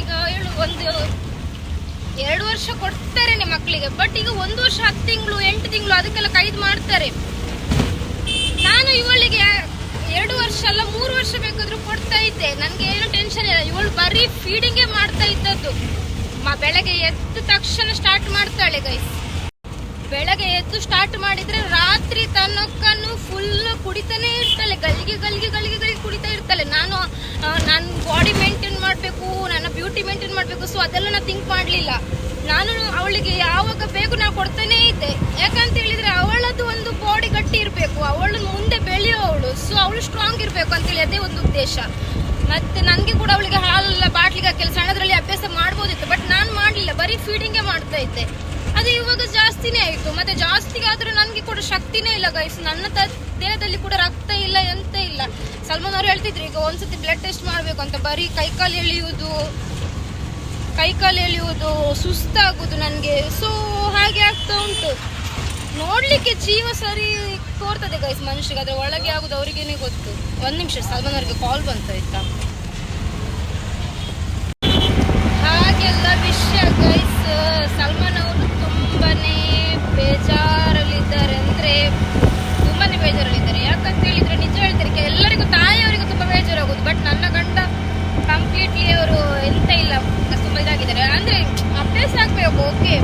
ಈಗ ಹೇಳು, ಒಂದು ಎರಡು ವರ್ಷ ಕೊಡ್ತಾರೆ ಮಕ್ಕಳಿಗೆ. ಬಟ್ ಈಗ ಒಂದು ವರ್ಷ ಹತ್ತು ತಿಂಗಳು, ಎಂಟು ತಿಂಗಳು, ಅದಕ್ಕೆಲ್ಲ ಕೈದು ಮಾಡ್ತಾರೆ. ನಾನು ಇವಳಿಗೆ ಎರಡು ವರ್ಷ ಅಲ್ಲ, ಮೂರು ವರ್ಷ ಬೇಕಾದ್ರೂ ಕೊಡ್ತಾ ಇದ್ದೆ. ನನಗೆ ಏನು ಟೆನ್ಷನ್ ಇಲ್ಲ. ಇವಳು ಬರೀ ಫೀಡಿಂಗೇ ಮಾಡ್ತಾ ಇದ್ದದ್ದು. ಮ- ಬೆಳಗ್ಗೆ ಎದ್ದ ತಕ್ಷಣ ಸ್ಟಾರ್ಟ್ ಮಾಡ್ತಾಳೆ ಗೈಸ್ ಬೆಳಗ್ಗೆ ಎದ್ದು ಸ್ಟಾರ್ಟ್ ಮಾಡಿದ್ರೆ ರಾತ್ರಿ ತನಕನು ಫುಲ್ ಕುಡಿತಾನೆ ಇರ್ತಾಳೆ. ಗಲ್ಗೆ ಗಲ್ಗೆ ಗಲ್ಗೆ ಗಲ್ಗೆ ಕುಡಿತಾ ಇರ್ತಾಳೆ. ನಾನು ನನ್ನ ಬಾಡಿ ಮೇಂಟೈನ್ ಮಾಡಬೇಕು, ನನ್ನ ಬ್ಯೂಟಿ ಮೇಂಟೈನ್ ಮಾಡಬೇಕು. ಸೊ ಅದೆಲ್ಲ ನಾನು ಥಿಂಕ್ ಮಾಡಲಿಲ್ಲ. ನಾನು ಅವಳಿಗೆ ಯಾವಾಗ ಬೇಕು ನಾನು ಕೊಡ್ತಾನೇ ಇದ್ದೆ. ಯಾಕಂತ ಹೇಳಿದ್ರೆ ಅವಳದ್ದು ಒಂದು ಬಾಡಿ ಗಟ್ಟಿ ಇರಬೇಕು ಅವಳು ಮುಂದೆ ಬೆಳೆಯೋ ಅವಳು ಸೊ ಅವಳು ಸ್ಟ್ರಾಂಗ್ ಇರಬೇಕು ಅಂತೇಳಿ ಅದೇ ಒಂದು ಉದ್ದೇಶ. ಮತ್ತೆ ನನಗೆ ಕೂಡ ಅವಳಿಗೆ ಹಾಲೆಲ್ಲ ಬಾಟ್ಲಿಗೆ ಹಾಕಿ ಸಣ್ಣದ್ರಲ್ಲಿ ಅಭ್ಯಾಸ ಮಾಡ್ಬೋದಿತ್ತು ಬಟ್ ನಾನು ಮಾಡಲಿಲ್ಲ. ಬರೀ ಫೀಡಿಂಗೇ ಮಾಡ್ತಾ ಇದ್ದೆ. ಅದು ಇವಾಗ ಜಾಸ್ತಿನೇ ಆಯಿತು. ಮತ್ತೆ ಜಾಸ್ತಿ ಆದರೂ ನನಗೆ ಕೂಡ ಶಕ್ತಿನೇ ಇಲ್ಲ ಗೈಸ್ ನನ್ನ ತ- ದೇಹದಲ್ಲಿ ಕೂಡ ರಕ್ತ ಇಲ್ಲ ಎಂತ ಇಲ್ಲ. ಸಲ್ಮಾನ್ ಅವ್ರು ಹೇಳ್ತಿದ್ರು, ಈಗ ಒಂದ್ಸತಿ ಬ್ಲಡ್ ಟೆಸ್ಟ್ ಮಾಡಬೇಕು ಅಂತ. ಬರೀ ಕೈಕಾಲು ಎಳೆಯುವುದು ಕೈಕಾಲು ಎಳೆಯುವುದು ಸುಸ್ತಾಗುವುದು ನನಗೆ. ಸೊ ಹಾಗೆ ಆಗ್ತಾ ಉಂಟು. ನೋಡ್ಲಿಕ್ಕೆ ಜೀವ ಸರಿ ತೋರ್ತದೆ ಗೈಸ್ ಮನುಷ್ಯರಿಗೆ, ಆದರೆ ಒಳಗೆ ಆಗುದು ಅವರಿಗೇನೆ ಗೊತ್ತು. ಒಂದು ನಿಮಿಷ ಸಲ್ಮಾನ್ ಅವ್ರಿಗೆ ಕಾಲ್ ಬಂತಾಯ್ತಾ ಹಾಗೆಲ್ಲ ವಿಷಯ ಗೈಸ್ ಸಲ್ಮಾನ್ ಅವರು ತುಂಬಾನೇ ಬೇಜಾರಲ್ಲಿದ್ದಾರೆ ಅಂದ್ರೆ ತುಂಬಾನೇ ಬೇಜಾರಲ್ಲಿದ್ದಾರೆ ಯಾಕಂತ ಹೇಳಿದ್ರೆ ನಿಜ ಹೇಳ್ತಾರೆ ಕೆ- ಎಲ್ಲರಿಗೂ ತಾಯಿಯವರಿಗೂ ತುಂಬಾ ಬೇಜಾರಾಗೋದು ಬಟ್ ನನ್ನ ಗಂಡ ಕಂಪ್ಲೀಟ್ಲಿ ಅವರು ಎಂತ ಇಲ್ಲ ತುಂಬಾ ಇದಾಗಿದ್ದಾರೆ ಅಂದ್ರೆ ಅಭ್ಯಾಸ ಆಗ್ಬೇಕು ಓಕೆ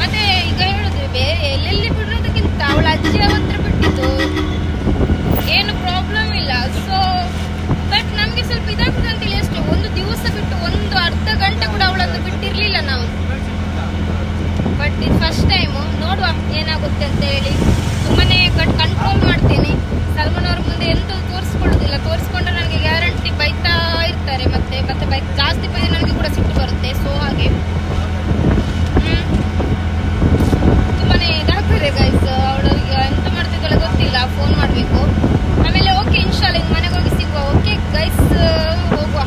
ಮತ್ತೆ ಈಗ ಹೇಳುದು ಬೇರೆ ಎಲ್ಲೆಲ್ಲಿ ಬಿಡೋದಕ್ಕಿಂತ ಅವಳ ಅಜ್ಜಿ ಅವತ್ರ ಬಿಟ್ಟಿದ್ದು ಏನು ಪ್ರಾಬ್ಲಮ್ ಇಲ್ಲ ಸೊ ಬಟ್ ನಮ್ಗೆ ಸ್ವಲ್ಪ ಇದಾಗ್ತದೆ ಅಂತೇಳಿ ಅಷ್ಟೇ ಒಂದು ದಿವಸ ಬಿಟ್ಟು ಒಂದು ಅರ್ಧ ಗಂಟೆ ಕೂಡ ಅವಳನ್ನು ಬಿಟ್ಟಿರ್ಲಿಲ್ಲ ನಾವು ಬಟ್ ಇದು ಫಸ್ಟ್ ಟೈಮು ನೋಡುವ ಏನಾಗುತ್ತೆ ಅಂತ ಹೇಳಿ ತುಂಬಾನೇ ಕಂಟ್ರೋಲ್ ಮಾಡ್ತೀನಿ ಸಲ್ಮಾನ್ ಅವ್ರ ಮುಂದೆ ಎಂತ ತೋರಿಸ್ಕೊಳ್ಳೋದಿಲ್ಲ ತೋರಿಸ್ಕೊಂಡ್ರೆ ನನಗೆ ಗ್ಯಾರಂಟಿ ಬೈತಾ ಇರ್ತಾರೆ ಮತ್ತೆ ಮತ್ತೆ ಬೈ ಜಾಸ್ತಿ ಬೈ ನನಗೆ ಕೂಡ ಸಿಟ್ಟು ಬರುತ್ತೆ ಸೊ ಹಾಗೆ ಹ್ಮ್. ತುಂಬಾನೇ ಇದಾಗ್ತದೆ ಗೈಸ್ ಅವಳಿಗೆ ಎಂತ ಮಾಡ್ತಿದ್ದಾಳೆ ಗೊತ್ತಿಲ್ಲ ಫೋನ್ ಮಾಡಬೇಕು ಆಮೇಲೆ ಓಕೆ ಇನ್ಶಾಲ್ಲ ಇನ್ನು ಮನೆಗೆ ಹೋಗಿ ಸಿಗುವ ಓಕೆ ಗೈಸ್ ಹೋಗುವ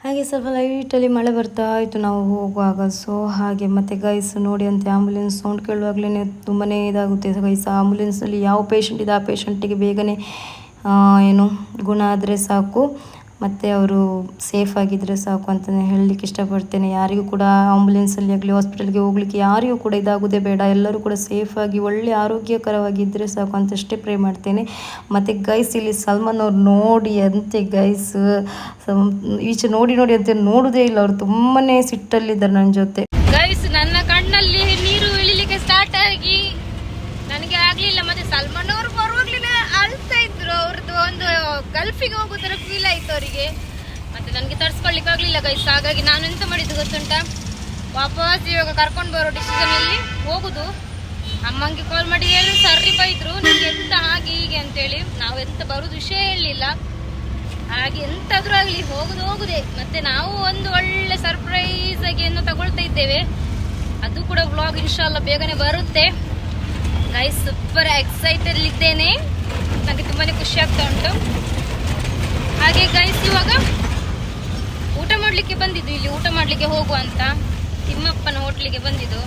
ಹಾಗೆ ಸ್ವಲ್ಪ ಲೈಟಲ್ಲಿ ಮಳೆ ಬರ್ತಾ ಇತ್ತು ನಾವು ಹೋಗುವಾಗ. ಸೊ ಹಾಗೆ ಮತ್ತೆ ಗೈಸ್ ನೋಡಿ ಅಂತ ಆಂಬುಲೆನ್ಸ್ ಸೌಂಡ್ ಕೇಳುವಾಗಲೇ ತುಂಬಾ ಇದಾಗುತ್ತೆ. ಗೈಸ್ ಆಂಬುಲೆನ್ಸ್ನಲ್ಲಿ ಯಾವ ಪೇಷಂಟ್ ಇದೆ, ಆ ಪೇಷಂಟಿಗೆ ಬೇಗನೆ ಏನು ಗುಣ ಆದರೆ ಸಾಕು. ಮತ್ತು ಅವರು ಸೇಫ್ ಆಗಿದ್ದರೆ ಸಾಕು ಅಂತಲೇ ಹೇಳಲಿಕ್ಕೆ ಇಷ್ಟಪಡ್ತೇನೆ. ಯಾರಿಗೂ ಕೂಡ ಆಂಬುಲೆನ್ಸಲ್ಲಿ ಆಗಲಿ ಹಾಸ್ಪಿಟಲ್ಗೆ ಹೋಗ್ಲಿಕ್ಕೆ ಯಾರಿಗೂ ಕೂಡ ಇದಾಗೋದೇ ಬೇಡ. ಎಲ್ಲರೂ ಕೂಡ ಸೇಫಾಗಿ ಒಳ್ಳೆ ಆರೋಗ್ಯಕರವಾಗಿದ್ದರೆ ಸಾಕು ಅಂತಷ್ಟೇ ಪ್ರೇ ಮಾಡ್ತೇನೆ. ಮತ್ತು ಗೈಸ್ ಇಲ್ಲಿ ಸಲ್ಮಾನ್ ಅವ್ರು ನೋಡಿ ಅಂತೆ ಗೈಸ್ ಈಚೆ ನೋಡಿ ನೋಡಿ ಅಂತ ನೋಡೋದೇ ಇಲ್ಲ. ಅವರು ತುಂಬಾ ಸಿಟ್ಟಲ್ಲಿದ್ದಾರೆ ನನ್ನ ಜೊತೆ ಗೈಸ್ ನನ್ನ ಕಣ್ಣಲ್ಲಿ ನೀರು ಇಳಿಲಿಕ್ಕೆ ಸ್ಟಾರ್ಟ್ ಆಗಿ ನನಗೆ ಆಗ್ಲಿಲ್ಲ ಮತ್ತೆ ಸಲ್ಮಾನ್ ಅವರು ಬರುವಾಗ್ಲಿಲ್ಲ ಅಳ್ತಾ ಇದ್ರು ಅವ್ರದ್ದು ಒಂದು ಗಲ್ಫಿಗೆ ಹೋಗೋ ತರ ಫೀಲ್ ಆಯಿತು ಅವರಿಗೆ. ಮತ್ತೆ ನನಗೆ ತರ್ಸ್ಕೊಳ್ಲಿಕ್ಕೆ ಆಗಲಿಲ್ಲ ಗೈಸ್ ಹಾಗಾಗಿ ನಾನು ಎಂತ ಮಾಡಿದ್ದು ಗೊತ್ತುಂಟ? ವಾಪಸ್ ಇವಾಗ ಕರ್ಕೊಂಡು ಬರೋ ಡಿಸಿಷನ್ ಅಲ್ಲಿ ಹೋಗುದು. ಅಮ್ಮಂಗೆ ಕಾಲ್ ಮಾಡಿ ಹೇಳಿ ಸರ್ರಿ ಬೈದ್ರು ನಿಮ್ಗೆ ಎಂತ ಹಾಗೆ ಹೀಗೆ ಅಂತೇಳಿ ನಾವು ಎಂತ ಬರೋದು ವಿಷಯ ಹೇಳಲಿಲ್ಲ ಹಾಗೆ ಎಂತಾದ್ರೂ ಆಗಲಿ ಹೋಗುದು, ಹೋಗುದೆ. ಮತ್ತೆ ನಾವು ಒಂದು ಒಳ್ಳೆ ಸರ್ಪ್ರೈಸ್ ಆಗಿ ಏನು ತಗೊಳ್ತಾ ಇದ್ದೇವೆ. ಅದು ಕೂಡ ವ್ಲಾಗ್ ಇನ್ಶಾಲ್ಲ ಬೇಗನೆ ಬರುತ್ತೆ. ಗೈಸ್ ಸೂಪರ್ ಎಕ್ಸೈಟೆಡ್ ಇದ್ದೇನೆ ನನಗೆ ತುಂಬಾನೇ ಖುಷಿ ಆಗ್ತಾ ಉಂಟು. ಹಾಗೆ ಗೈಸ್ ಇವಾಗ ಊಟ ಮಾಡ್ಲಿಕ್ಕೆ ಬಂದಿದ್ದು. ಇಲ್ಲಿ ಊಟ ಮಾಡ್ಲಿಕ್ಕೆ ಹೋಗು ಅಂತ ತಿಮ್ಮಪ್ಪನ ಹೋಟ್ಲಿಗೆ ಬಂದಿದ್ದು.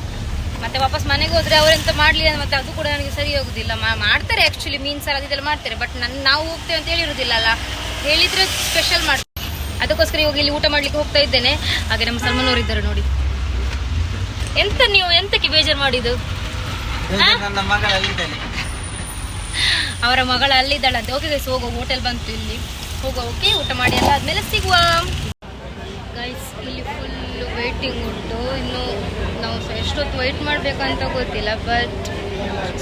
ಮತ್ತೆ ವಾಪಸ್ ಮನೆಗೆ ಹೋದ್ರೆ ಅವರೆಂತ ಮಾಡ್ಲಿ ಅಂತ ಮತ್ತೆ ಅದು ಕೂಡ ನನಗೆ ಸರಿ ಹೋಗುದಿಲ್ಲ. ಮಾಡ್ತಾರೆ ಆಕ್ಚುಲಿ ಮೀನ್ ಸಾರ್ ಅದೆಲ್ಲ ಮಾಡ್ತಾರೆ ಬಟ್ ನನ್ ನಾವು ಹೋಗ್ತೇವೆ ಅಂತ ಹೇಳಿರುದಿಲ್ಲ ಅಲ್ಲ? ಹೇಳಿದ್ರೆ ಸ್ಪೆಷಲ್ ಮಾಡ್ತಾರೆ ಅದಕ್ಕೋಸ್ಕರ ಇವಾಗ ಇಲ್ಲಿ ಊಟ ಮಾಡ್ಲಿಕ್ಕೆ ಹೋಗ್ತಾ ಇದ್ದೇನೆ. ಹಾಗೆ ನಮ್ಮ ಸಲ್ಮನವರು ಇದ್ದಾರೆ ನೋಡಿ. ಎಂತ ನೀವು ಎಂತಕ್ಕೆ ಬೇಜಾರು ಮಾಡಿದ್ದು? ಅವರ ಮಗಳ ಅಲ್ಲಿದ್ದಾಳಂತೆ. ಓಕೆ ಗೈಸ್ ಹೋಗೋ ಹೋಟೆಲ್ ಬಂತು ಇಲ್ಲಿ. ಹೋಗೋ ಓಕೆ ಊಟ ಮಾಡಿ ಎಲ್ಲ ಆದ್ಮೇಲೆ ಸಿಗುವ. ಗೈಸ್ ಇಲ್ಲಿ ಫುಲ್ ವೆಯ್ಟಿಂಗ್ ಉಂಟು. ಇನ್ನು ನಾವು ಎಷ್ಟೊತ್ತು ವೆಯ್ಟ್ ಮಾಡಬೇಕಂತ ಗೊತ್ತಿಲ್ಲ ಬಟ್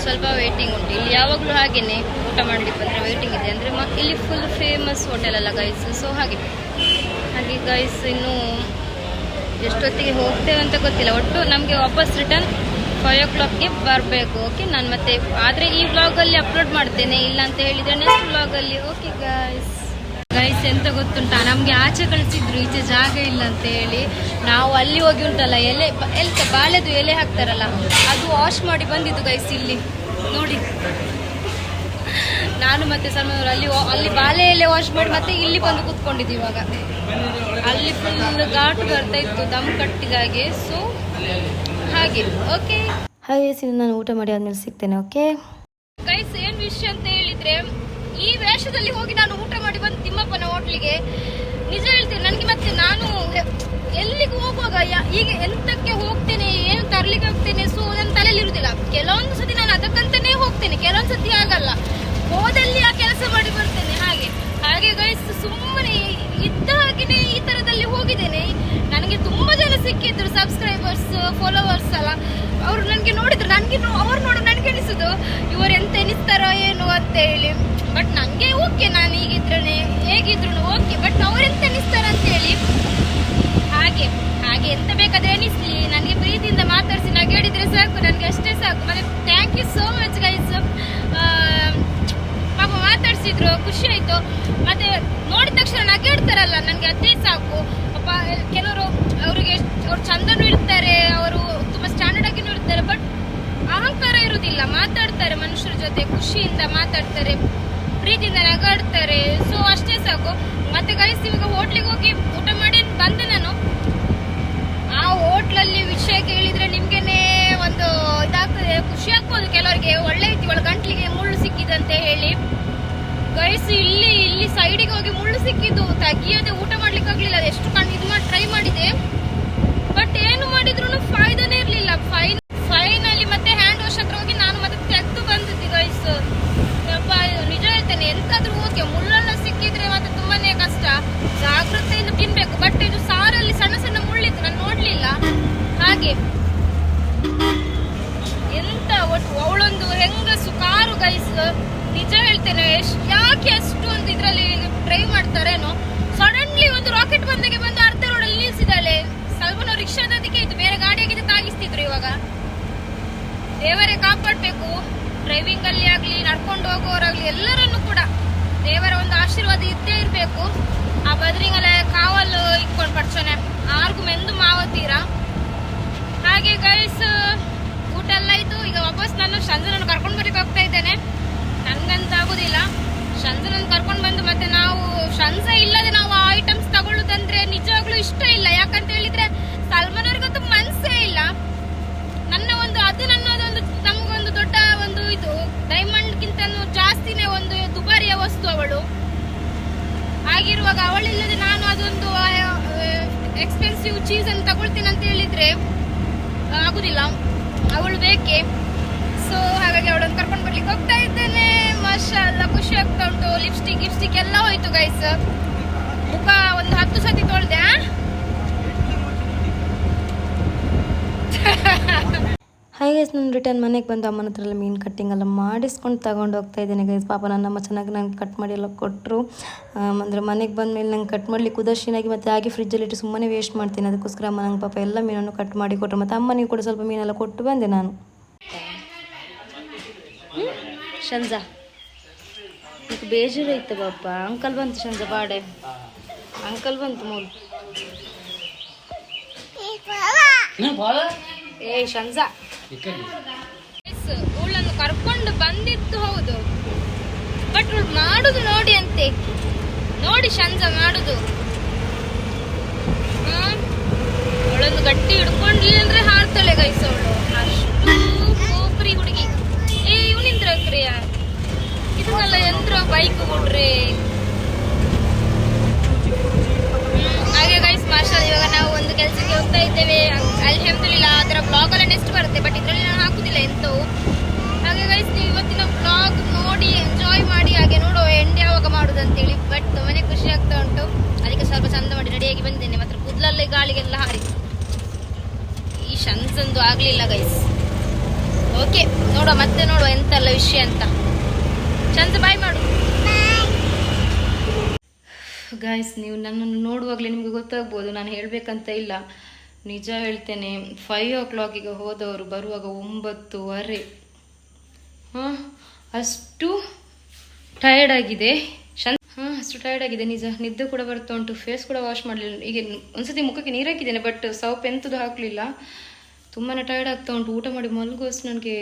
ಸ್ವಲ್ಪ ವೇಟಿಂಗ್ ಉಂಟು. ಇಲ್ಲಿ ಯಾವಾಗಲೂ ಹಾಗೇನೆ ಊಟ ಮಾಡ್ಲಿಕ್ಕೆ ಬಂದರೆ ವೇಟಿಂಗ್ ಇದೆ. ಅಂದರೆ ಮ ಇಲ್ಲಿ ಫುಲ್ ಫೇಮಸ್ ಹೋಟೆಲ್ ಅಲ್ಲ ಗೈಸ್ ಸೊ ಹಾಗೆ. ಹಾಗೆ ಗೈಸ್ ಇನ್ನು ಎಷ್ಟೊತ್ತಿಗೆ ಹೋಗ್ತೇವೆ ಅಂತ ಗೊತ್ತಿಲ್ಲ. ಒಟ್ಟು ನಮಗೆ ವಾಪಸ್ ರಿಟರ್ನ್ ಫೈವ್ ಓ ಕ್ಲಾಕ್ಗೆ ಬರಬೇಕು ಓಕೆ ನಾನು ಮತ್ತೆ, ಆದರೆ ಈ ವ್ಲಾಗಲ್ಲಿ ಅಪ್ಲೋಡ್ ಮಾಡ್ತೇನೆ. ಇಲ್ಲ ಅಂತ ಹೇಳಿದರೆ ನೆಕ್ಸ್ಟ್ ವ್ಲಾಗಲ್ಲಿ ಓಕೆ ಗೈಸ್ ಗೈಸ್ ಎಂತ ಗೊತ್ತುಂಟಾ? ನಮಗೆ ಆಚೆ ಕಳಿಸಿದ್ರು ಈಚೆ ಜಾಗ ಇಲ್ಲ ಅಂತ ಹೇಳಿ. ನಾವು ಅಲ್ಲಿ ಹೋಗಿ ಉಂಟಲ್ಲ ಎಲೆ ಎಲ್ತ ಬಾಳೆದು ಎಲೆ ಹಾಕ್ತಾರಲ್ಲ ಅದು ವಾಶ್ ಮಾಡಿ ಬಂದಿದ್ದು ಗೈಸ್ ಇಲ್ಲಿ. ನೋಡಿ. ನಾನು ಮತ್ತೆ ಸಲ್ಮಾನ್ ಅಲ್ಲಿ ಅಲ್ಲಿ ಬಾಳೆ ಎಲೆ ವಾಶ್ ಮಾಡಿ ಮತ್ತೆ ಇಲ್ಲಿ ಬಂದು ಕೂತ್ಕೊಂಡಿದ್ದು ಇವಾಗ. ಅಲ್ಲಿ ಫುಲ್ ಘಾಟ್ ಬರ್ತಾ ಇತ್ತು ದಮ್ ಕಟ್ಟಿದ ಹಾಗೆ. ಸೊ ಹಾಗೆ ಓಕೆ ಹಾಗೆ ಸಿ ನಾನು ಊಟ ಮಾಡಿ ಆದ್ಮೇಲೆ ಸಿಗ್ತೇನೆ ಓಕೆ ಗೈಸ್ ಏನ್ ವಿಷಯ ಅಂತ ಹೇಳಿದ್ರೆ ಈ ವೇಷದಲ್ಲಿ ಹೋಗಿ ನಾನು ಹೋಟ್ಲಿಗೆ ನಿಜ ಹೇಳ್ತೀನಿ, ನನಗೆ ಮತ್ತೆ ನಾನು ಎಲ್ಲಿಗೆ ಹೋಗುವಾಗ ಈಗ ಎಂತಕ್ಕೆ ಹೋಗ್ತೇನೆ, ಏನು ತರ್ಲಿಕ್ಕೆ ಹೋಗ್ತೇನೆ, ಸೊ ನನ್ನ ತಲೆಯಲ್ಲಿ ಇರುದಿಲ್ಲ. ಕೆಲವೊಂದು ಸತಿ ನಾನು ಅದಕ್ಕಂತಾನೆ ಹೋಗ್ತೇನೆ, ಕೆಲವೊಂದು ಸತಿ ಆಗಲ್ಲ ಹೋದಲ್ಲಿ ಆ ಕೆಲಸ ಮಾಡಿ ಬರ್ತೇನೆ, ಹಾಗೆ. ಹಾಗೆ ಗೈಸ್ ಸುಮ್ಮನೆ ಇದ್ದ ಹಾಗೆ ಈ ತರದಲ್ಲಿ ಹೋಗಿದ್ದೇನೆ. ನನಗೆ ತುಂಬಾ ಜನ ಸಿಕ್ಕಿದ್ರು ಸಬ್ಸ್ಕ್ರೈಬರ್ಸ್ ಫಾಲೋವರ್ಸ್ ಎಲ್ಲ. ಅವರು ನನಗೆ ನೋಡಿದ್ರು, ನನಗೆ ಅವ್ರು ನೋಡಿ, ನನಗೆ ಅನಿಸುದು ಇವರು ಎಂತ ಎನಿಸ್ತಾರೋ ಏನು ಅಂತ ಹೇಳಿ. ಬಟ್ ನನಗೆ ಓಕೆ, ನಾನು ಈಗಿದ್ರೆ ಹೇಗಿದ್ರು ಓಕೆ ಬಟ್ ಅವ್ರೆಂತ ಅನಿಸ್ತಾರೆ ಎನಿಸ್ತಾರ ಅಂತ ಹೇಳಿ ಹಾಗೆ ಹಾಗೆ ಎಂತ ಬೇಕಾದ್ರೆ ಅನಿಸ್ಲಿ ನನಗೆ ಪ್ರೀತಿಯಿಂದ ಮಾತಾಡಿಸಿ ನಗಾಡಿದ್ರೆ ಸಾಕು, ನನಗೆ ಅಷ್ಟೇ ಸಾಕು. ಮತ್ತೆ thank you so much guys ಪಾಪ ಮಾತಾಡಿಸಿದ್ರು, ಖುಷಿ ಆಯ್ತು. ಮತ್ತೆ ನೋಡಿದ ತಕ್ಷಣ ನಗಾಡ್ತಾರಲ್ಲ ನನಗೆ ಅದೇ ಸಾಕು. ಪಾಪ ಕೆಲವರು ಅವರಿಗೆ ಅವ್ರು ಚಂದನೂ ಇರ್ತಾರೆ ಅವರು ತುಂಬ ಸ್ಟ್ಯಾಂಡರ್ಡ್ ಆಗಿನೂ ಇರ್ತಾರೆ ಬಟ್ ಅಹಂಕಾರ ಇರುವುದಿಲ್ಲ ಮಾತಾಡ್ತಾರೆ ಮನುಷ್ಯರ ಜೊತೆ, ಖುಷಿಯಿಂದ ಮಾತಾಡ್ತಾರೆ. ಪ್ರೀತಿಯಿಂದ ನಗಾಡ್ತಾರೆ. ಸೊ ಅಷ್ಟೇ ಸಾಕು. ಮತ್ತೆ ಗೈಸ್ ಇವಾಗ ಹೋಟ್ಲಿಗೆ ಹೋಗಿ ಊಟ ಮಾಡಿ ಬಂದೆ ನಾನು. ಆ ಹೋಟ್ಲಲ್ಲಿ ವಿಷಯ ಕೇಳಿದ್ರೆ ನಿಮ್ಗೆನೆ ಒಂದು ಇದಾಗ್ತದೆ, ಖುಷಿ ಆಗ್ಬೋದು ಕೆಲವರಿಗೆ. ಒಳ್ಳೆ ಐತಿ ಇವಳ ಗಂಟ್ಲಿಗೆ ಮುಳ್ಳು ಸಿಕ್ಕಿದಂತೆ ಹೇಳಿ. ಗೈಸ್ ಇಲ್ಲಿ ಇಲ್ಲಿ ಸೈಡಿಗೆ ಹೋಗಿ ಮುಳ್ಳು ಸಿಕ್ಕಿದ್ದು ತಗಿಯೋದೆ ಊಟ ಮಾಡ್ಲಿಕ್ಕೆ ಆಗ್ಲಿಲ್ಲ. ಎಷ್ಟು ಕಣ್ಣು ಇದು ಮಾಡಿ ಟ್ರೈ ಮಾಡಿದೆ. ಬಟ್ ಏನು ಮಾಡಿದ್ರು ಫಾಯ್ದಾನೇ ಇರಲಿಲ್ಲ. ಫೈನ್ ಫೈನಲಿ ಮತ್ತೆ ಹ್ಯಾಂಡ್ ವಾಶ್ ಹತ್ರ ಹೋಗಿ ನಾನು ಮತ್ತೆ ತೆಗೆದು ಬಂದಿದ್ದೆ ಗೈಸ್ ನಿಜ ಹೇಳ್ತೇನೆ ಎಂತಾದ್ರೂ ಓಕೆ ಮುಳ್ಳೆಲ್ಲ ಸಿಕ್ಕಿದ್ರೆ ಮತ್ತೆ ತುಂಬಾನೇ ಕಷ್ಟ ಜಾಗ್ರತೆಯಿಂದ ತಿನ್ಬೇಕು. ಬಟ್ ಇದು ಸಾರಲ್ಲಿ ಸಣ್ಣ ಸಣ್ಣ ಮುಳ್ಳಿತ್ತು. ನಾನು ನೋಡ್ಲಿಲ್ಲ. ಹಾಗೆ. ಎಂತ ಒಟ್ಟು ಅವಳೊಂದು ಹೆಂಗಸು ಕಾರು ಗೈಸ್ ನಿಜ ಹೇಳ್ತೇನೆ ಯಾಕೆ ಅಷ್ಟು ಒಂದು ಇದ್ರಲ್ಲಿ ಡ್ರೈವ್ ಮಾಡ್ತಾರೇನೋ. ಸಡನ್ಲಿ ಒಂದು ರಾಕೆಟ್ ಬಂದಾಗೆ ಬಂದು ಅರ್ಧ ರೋಡಲ್ಲಿ ನಿಲ್ಸಿದಾಳೆ ರಿಕ್ಷಾ ರಿಕ್ಷಾದದಕ್ಕೆ ಇದು ಬೇರೆ ಗಾಡಿಯಾಗಿದ್ದು ತಾಗಿಸ್ತಿದ್ರು ಇವಾಗ. ದೇವರೇ ಕಾಪಾಡ್ಬೇಕು. ಡ್ರೈವಿಂಗ್ ಅಲ್ಲಿ ಆಗ್ಲಿ, ನಡ್ಕೊಂಡು ಹೋಗೋರಾಗ್ಲಿ ಎಲ್ಲರನ್ನು ಕೂಡ ದೇವರ ಒಂದು ಆಶೀರ್ವಾದ ಇದ್ದೇ ಇರ್ಬೇಕು. ಆ ಬದ್ರಿಂಗಲ್ಲ ಕಾವಲು ಇಟ್ಕೊಂಡು ಪಡ್ಸೋನೆ ಆರ್ಗು ಮೆಂದು ಮಾವತ್ತೀರ ಹಾಗೆ ಗೈಸ್, ಊಟ ಎಲ್ಲ ಆಯ್ತು. ಈಗ ವಾಪಸ್ ನಾನು ಸಂಜನನ್ನು ಕರ್ಕೊಂಡು ಬರಕ್ಕೆ ಹೋಗ್ತಾ ಇದ್ದೇನೆ. ನನ್ಗಂತ ಆಗೋದಿಲ್ಲ. ಕರ್ಕೊಂಡು ಬಂದು ಮತ್ತೆ ನಾವು ಸಂಜೆ ಇಲ್ಲದೆ ನಾವು ಆ ಐಟಮ್ಸ್ ತಗೊಳ್ಳುದಂದ್ರೆ ನಿಜವಾಗ್ಲೂ ಇಷ್ಟ ಇಲ್ಲ. ಯಾಕಂತ ಹೇಳಿದ್ರೆ ಸಲ್ಮಾನ್ ಅವ್ರಿಗಂತೂ ಮನ್ಸೇ ಇಲ್ಲ. ನನ್ನ ಒಂದು, ಅದು ನನ್ನದೊಂದು ನಮಗೊಂದು ದೊಡ್ಡ ಒಂದು ಇದು ಡೈಮಂಡ್ಗಿಂತ ಜಾಸ್ತಿನೇ ಒಂದು ದುಬಾರಿಯ ವಸ್ತು ಅವಳು. ಹಾಗಿರುವಾಗ ಅವಳಿಲ್ಲದೆ ನಾನು ಅದೊಂದು ಎಕ್ಸ್ಪೆನ್ಸಿವ್ ಚೀಸ್ ಅನ್ನು ತಗೊಳ್ತೀನಿ ಅಂತ ಹೇಳಿದ್ರೆ ಆಗುದಿಲ್ಲ. ಅವಳು ಬೇಕೆ? ಸೊ ಹಾಗಾಗಿ ಅವಳನ್ನು ಕರ್ಕೊಂಡು ಬರ್ಲಿಕ್ಕೆ ಹೋಗ್ತಾ ಇದ್ದೇನೆ. ಎಲ್ಲ ಖುಷಿ ಆಗ್ತಾ ಉಂಟು. ಲಿಪ್ಸ್ಟಿಕ್ ಗಿಪ್ಸ್ಟಿಕ್ ಎಲ್ಲ ಹೋಯ್ತು ಗೈಸ್ ಮುಖ ಒಂದು ಹತ್ತು ಸತಿ ತೊಳ್ದೆ? [laughs] [laughs] ಹಾಗೆ ನಾನು ರಿಟರ್ನ್ ಮನೆಗೆ ಬಂದು ಅಮ್ಮನ ಹತ್ರ ಎಲ್ಲ ಮೀನು ಕಟ್ಟಿಂಗ್ ಎಲ್ಲ ಮಾಡಿಸ್ಕೊಂಡು ತಗೊಂಡು ಹೋಗ್ತಾ ಇದ್ದೇನೆ ಗೈಸ್ ಪಾಪ ನನ್ನಮ್ಮ ಚೆನ್ನಾಗಿ ನಂಗೆ ಕಟ್ ಮಾಡಿ ಎಲ್ಲ ಕೊಟ್ಟರು ಅಂದರೆ ಮನೆಗೆ ಬಂದ ಮೇಲೆ ನಂಗೆ ಕಟ್ ಮಾಡಲಿಕ್ಕೆ ಉದಾಸೀನಾಗಿ ಮತ್ತು ಹಾಗೆ ಫ್ರಿಜ್ಜಲ್ಲಿ ಇಟ್ಟು ಸುಮ್ಮನೆ ವೇಸ್ಟ್ ಮಾಡ್ತೀನಿ. ಅದಕ್ಕೋಸ್ಕರ ಅಮ್ಮ ನಂಗೆ ಪಾಪ ಎಲ್ಲ ಮೀನನ್ನು ಕಟ್ ಮಾಡಿ ಕೊಟ್ಟರು ಮತ್ತು ಅಮ್ಮನಿಗೆ ಕೂಡ ಸ್ವಲ್ಪ ಮೀನೆಲ್ಲ ಕೊಟ್ಟು ಬಂದೆ ನಾನು. ಶಂಜಾ. ಈಗ ಬೇಜಾರು ಐತೆ ಪಾಪ. ಅಂಕಲ್ ಬಂತು ಶಂಜಾ ಬಾಡೆ ಅಂಕಲ್ ಬಂತು ಮೂಲ ಏ ಶಂಜಾ. ಅವಳನ್ನು ಕರ್ಕೊಂಡು ಬಂದಿತ್ತು ಹೌದು. ಬಟ್ ಮಾಡುದು ನೋಡಿ ಅಂತೆ. ನೋಡಿ ಶಂಜ ಮಾಡುದು. ಅವಳನ್ನು ಗಟ್ಟಿ ಹಿಡ್ಕೊಂಡಿಲ್ಲ ಅಂದ್ರೆ ಹಾರ್ತಾಳೆ ಗೈಸ್ ಅವಳು. ಅಷ್ಟು ಹುಡುಗಿ. ಏ ಇವನಿಂದ್ರ ಕ್ರಿಯಾ? ಇದನ್ನೆಲ್ಲ ಯಂತ್ರ ಬೈಕ್ ಕೊಡ್ರಿ ಹ್ಮ್, ಹಾಗೆ ಗೈಸ್ ಮಾರ್ಷಲ್ ಇವಾಗ ನಾವು ಒಂದು ಕೆಲಸಕ್ಕೆ ಹೋಗ್ತಾ ಇದ್ದೇವೆ ಅಲ್ಹಮ್ದುಲಿಲ್ಲ ಅದರ ಬ್ಲಾಗ್ ಎಲ್ಲ ನೆಕ್ಸ್ಟ್ ಬರುತ್ತೆ ಬಟ್ ಇದರಲ್ಲಿ ನಾನು ಹಾಕುದಿಲ್ಲ ಎಂತವು ಹಾಗೆ ಗೈಸ್ ನೀವು ಇವತ್ತಿನ ಬ್ಲಾಗ್ ನೋಡಿ ಎಂಜಾಯ್ ಮಾಡಿ ಹಾಗೆ ನೋಡುವ ಎಂಡ್ ಯಾವಾಗ ಮಾಡುದು ಅಂತೇಳಿ ಬಟ್ ತುಂಬಾನೇ ಖುಷಿ ಆಗ್ತಾ ಉಂಟು ಅದಕ್ಕೆ ಸ್ವಲ್ಪ ಚಂದ ಮಾಡಿ ರೆಡಿಯಾಗಿ ಬಂದಿದ್ದೇನೆ. ಮಾತ್ರ ಕೂದಲಲ್ಲಿ ಗಾಳಿಗೆಲ್ಲ ಹಾರಿ. ಈ ಶನ್ಸಂದು ಆಗ್ಲಿಲ್ಲ ಗೈಸ್ ಓಕೆ ನೋಡುವ, ಮತ್ತೆ ನೋಡುವ ಎಂತೆಲ್ಲ ವಿಷಯ ಅಂತ. ಚಂದ ಬಾಯ್ ಮಾಡು. ಗಾಯ್ಸ್ ನೀವು ನನ್ನನ್ನು ನೋಡುವಾಗಲೇ ನಿಮಗೆ ಗೊತ್ತಾಗ್ಬೋದು, ನಾನು ಹೇಳಬೇಕಂತ ಇಲ್ಲ. ನಿಜ ಹೇಳ್ತೇನೆ ಫೈವ್ ಓ ಕ್ಲಾಕಿಗೆ ಹೋದವರು ಬರುವಾಗ ಒಂಬತ್ತುವರೆ. ಹಾಂ? ಅಷ್ಟು ಟಯರ್ಡ್ ಆಗಿದೆ. ಅಷ್ಟು ಟೈರ್ಡ್ ಆಗಿದೆ. ನಿಜ, ನಿದ್ದೆ ಕೂಡ ಬರ್ತಾ ಉಂಟು ಫೇಸ್ ಕೂಡ ವಾಶ್ ಮಾಡಲಿಲ್ಲ. ಈಗ ಒಂದ್ಸತಿ ಮುಖಕ್ಕೆ ನೀರು ಹಾಕಿದ್ದೇನೆ ಬಟ್ ಸೌಪ್ ಎಂತದು ಹಾಕಲಿಲ್ಲ. ತುಂಬಾ ಟೈರ್ಡ್ ಆಗ್ತಾ ಉಂಟು. ಊಟ ಮಾಡಿ ಮಲಗುವಷ್ಟು ನನಗೆ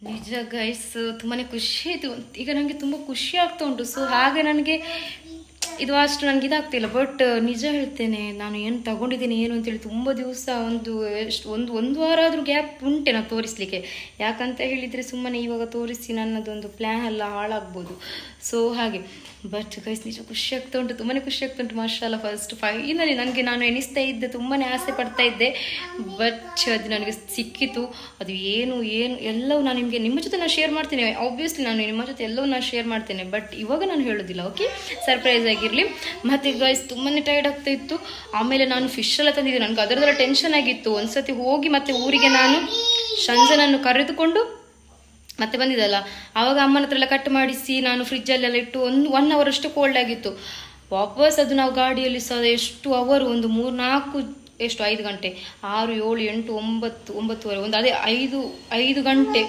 ನಿಜ ಗೈಸ್ ತುಂಬಾ ಖುಷಿ ಆಯಿತು. ಈಗ ನನಗೆ ತುಂಬ ಖುಷಿ ಆಗ್ತಾ ಉಂಟು. ಸೊ ಹಾಗೆ ನನಗೆ ಇದು ಅಷ್ಟು ನನಗೆ ಇದಾಗ್ತಿಲ್ಲ. ಬಟ್ ನಿಜ ಹೇಳ್ತೇನೆ, ನಾನು ಏನು ತಗೊಂಡಿದ್ದೀನಿ, ಏನು ಅಂತೇಳಿ ತುಂಬ ದಿವಸ ಒಂದು, ಎಷ್ಟು, ಒಂದು ಒಂದು ವಾರ ಆದರೂ ಗ್ಯಾಪ್ ಉಂಟೆ ನಾನು ತೋರಿಸ್ಲಿಕ್ಕೆ. ಯಾಕಂತ ಹೇಳಿದರೆ ಸುಮ್ಮನೆ ಇವಾಗ ತೋರಿಸಿ ನನ್ನದೊಂದು ಪ್ಲ್ಯಾನ್ ಎಲ್ಲ ಹಾಳಾಗ್ಬೋದು. ಸೊ ಹಾಗೆ. ಬಟ್ ಗೈಸ್ ನಿಜ ಖುಷಿ ಆಗ್ತಾ ಉಂಟು ತುಂಬಾ ಖುಷಿ ಆಗ್ತಾ ಉಂಟು ಮಾರ್ಷಾಲ ಫಸ್ಟ್ ಫೈನಲಿ ನನಗೆ ನಾನು ಎಣಿಸ್ತಾ ಇದ್ದೆ ತುಂಬಾ ಆಸೆ ಪಡ್ತಾ ಇದ್ದೆ. ಬಟ್ ಅದು ನನಗೆ ಸಿಕ್ಕಿತು, ಅದು ಏನು ಏನು, ಎಲ್ಲವೂ ನಾನು ನಿಮಗೆ, ನಿಮ್ಮ ಜೊತೆ ನಾನು ಶೇರ್ ಮಾಡ್ತೀನಿ. ಆಬ್ವಿಯಸ್ಲಿ ನಾನು ನಿಮ್ಮ ಜೊತೆ ಎಲ್ಲವೂ ನಾನು ಶೇರ್ ಮಾಡ್ತೇನೆ ಬಟ್ ಇವಾಗ ನಾನು ಹೇಳೋದಿಲ್ಲ ಓಕೆ ಸರ್ಪ್ರೈಸ್ ಆಗಿರಲಿ. ಮತ್ತು ಗೈಸ್ ತುಂಬಾ ಟೈರ್ಡ್ ಆಗ್ತಾ ಇತ್ತು. ಆಮೇಲೆ ನಾನು ಫಿಶ್ ಎಲ್ಲ ತಂದಿದ್ದೆ, ನನಗೆ ಅದರದೆಲ್ಲ ಟೆನ್ಷನ್ ಆಗಿತ್ತು. ಒಂದ್ಸತಿ ಹೋಗಿ ಮತ್ತೆ ಊರಿಗೆ ನಾನು, ಸಂಜನನ್ನು ಕರೆದುಕೊಂಡು ಮತ್ತೆ ಬಂದಿದ್ದಲ್ಲ ಆವಾಗ ಅಮ್ಮನ ಹತ್ರ ಎಲ್ಲ ಕಟ್ ಮಾಡಿಸಿ ನಾನು ಫ್ರಿಜ್ಜಲ್ಲೆಲ್ಲ ಇಟ್ಟು ಒಂದು ಒನ್ ಅವರ್ ಅಷ್ಟು ಕೋಲ್ಡ್ ಆಗಿತ್ತು. ವಾಪಸ್ ಅದು ನಾವು ಗಾಡಿಯಲ್ಲಿ ಸಹ ಎಷ್ಟು ಅವರು ಒಂದು ಮೂರು, ನಾಲ್ಕು, ಎಷ್ಟು, ಐದು ಗಂಟೆ. ಆರು, ಏಳು, ಎಂಟು, ಒಂಬತ್ತು, ಒಂಬತ್ತುವರೆ, ಒಂದು, ಅದೇ ಐದು ಐದು ಗಂಟೆ.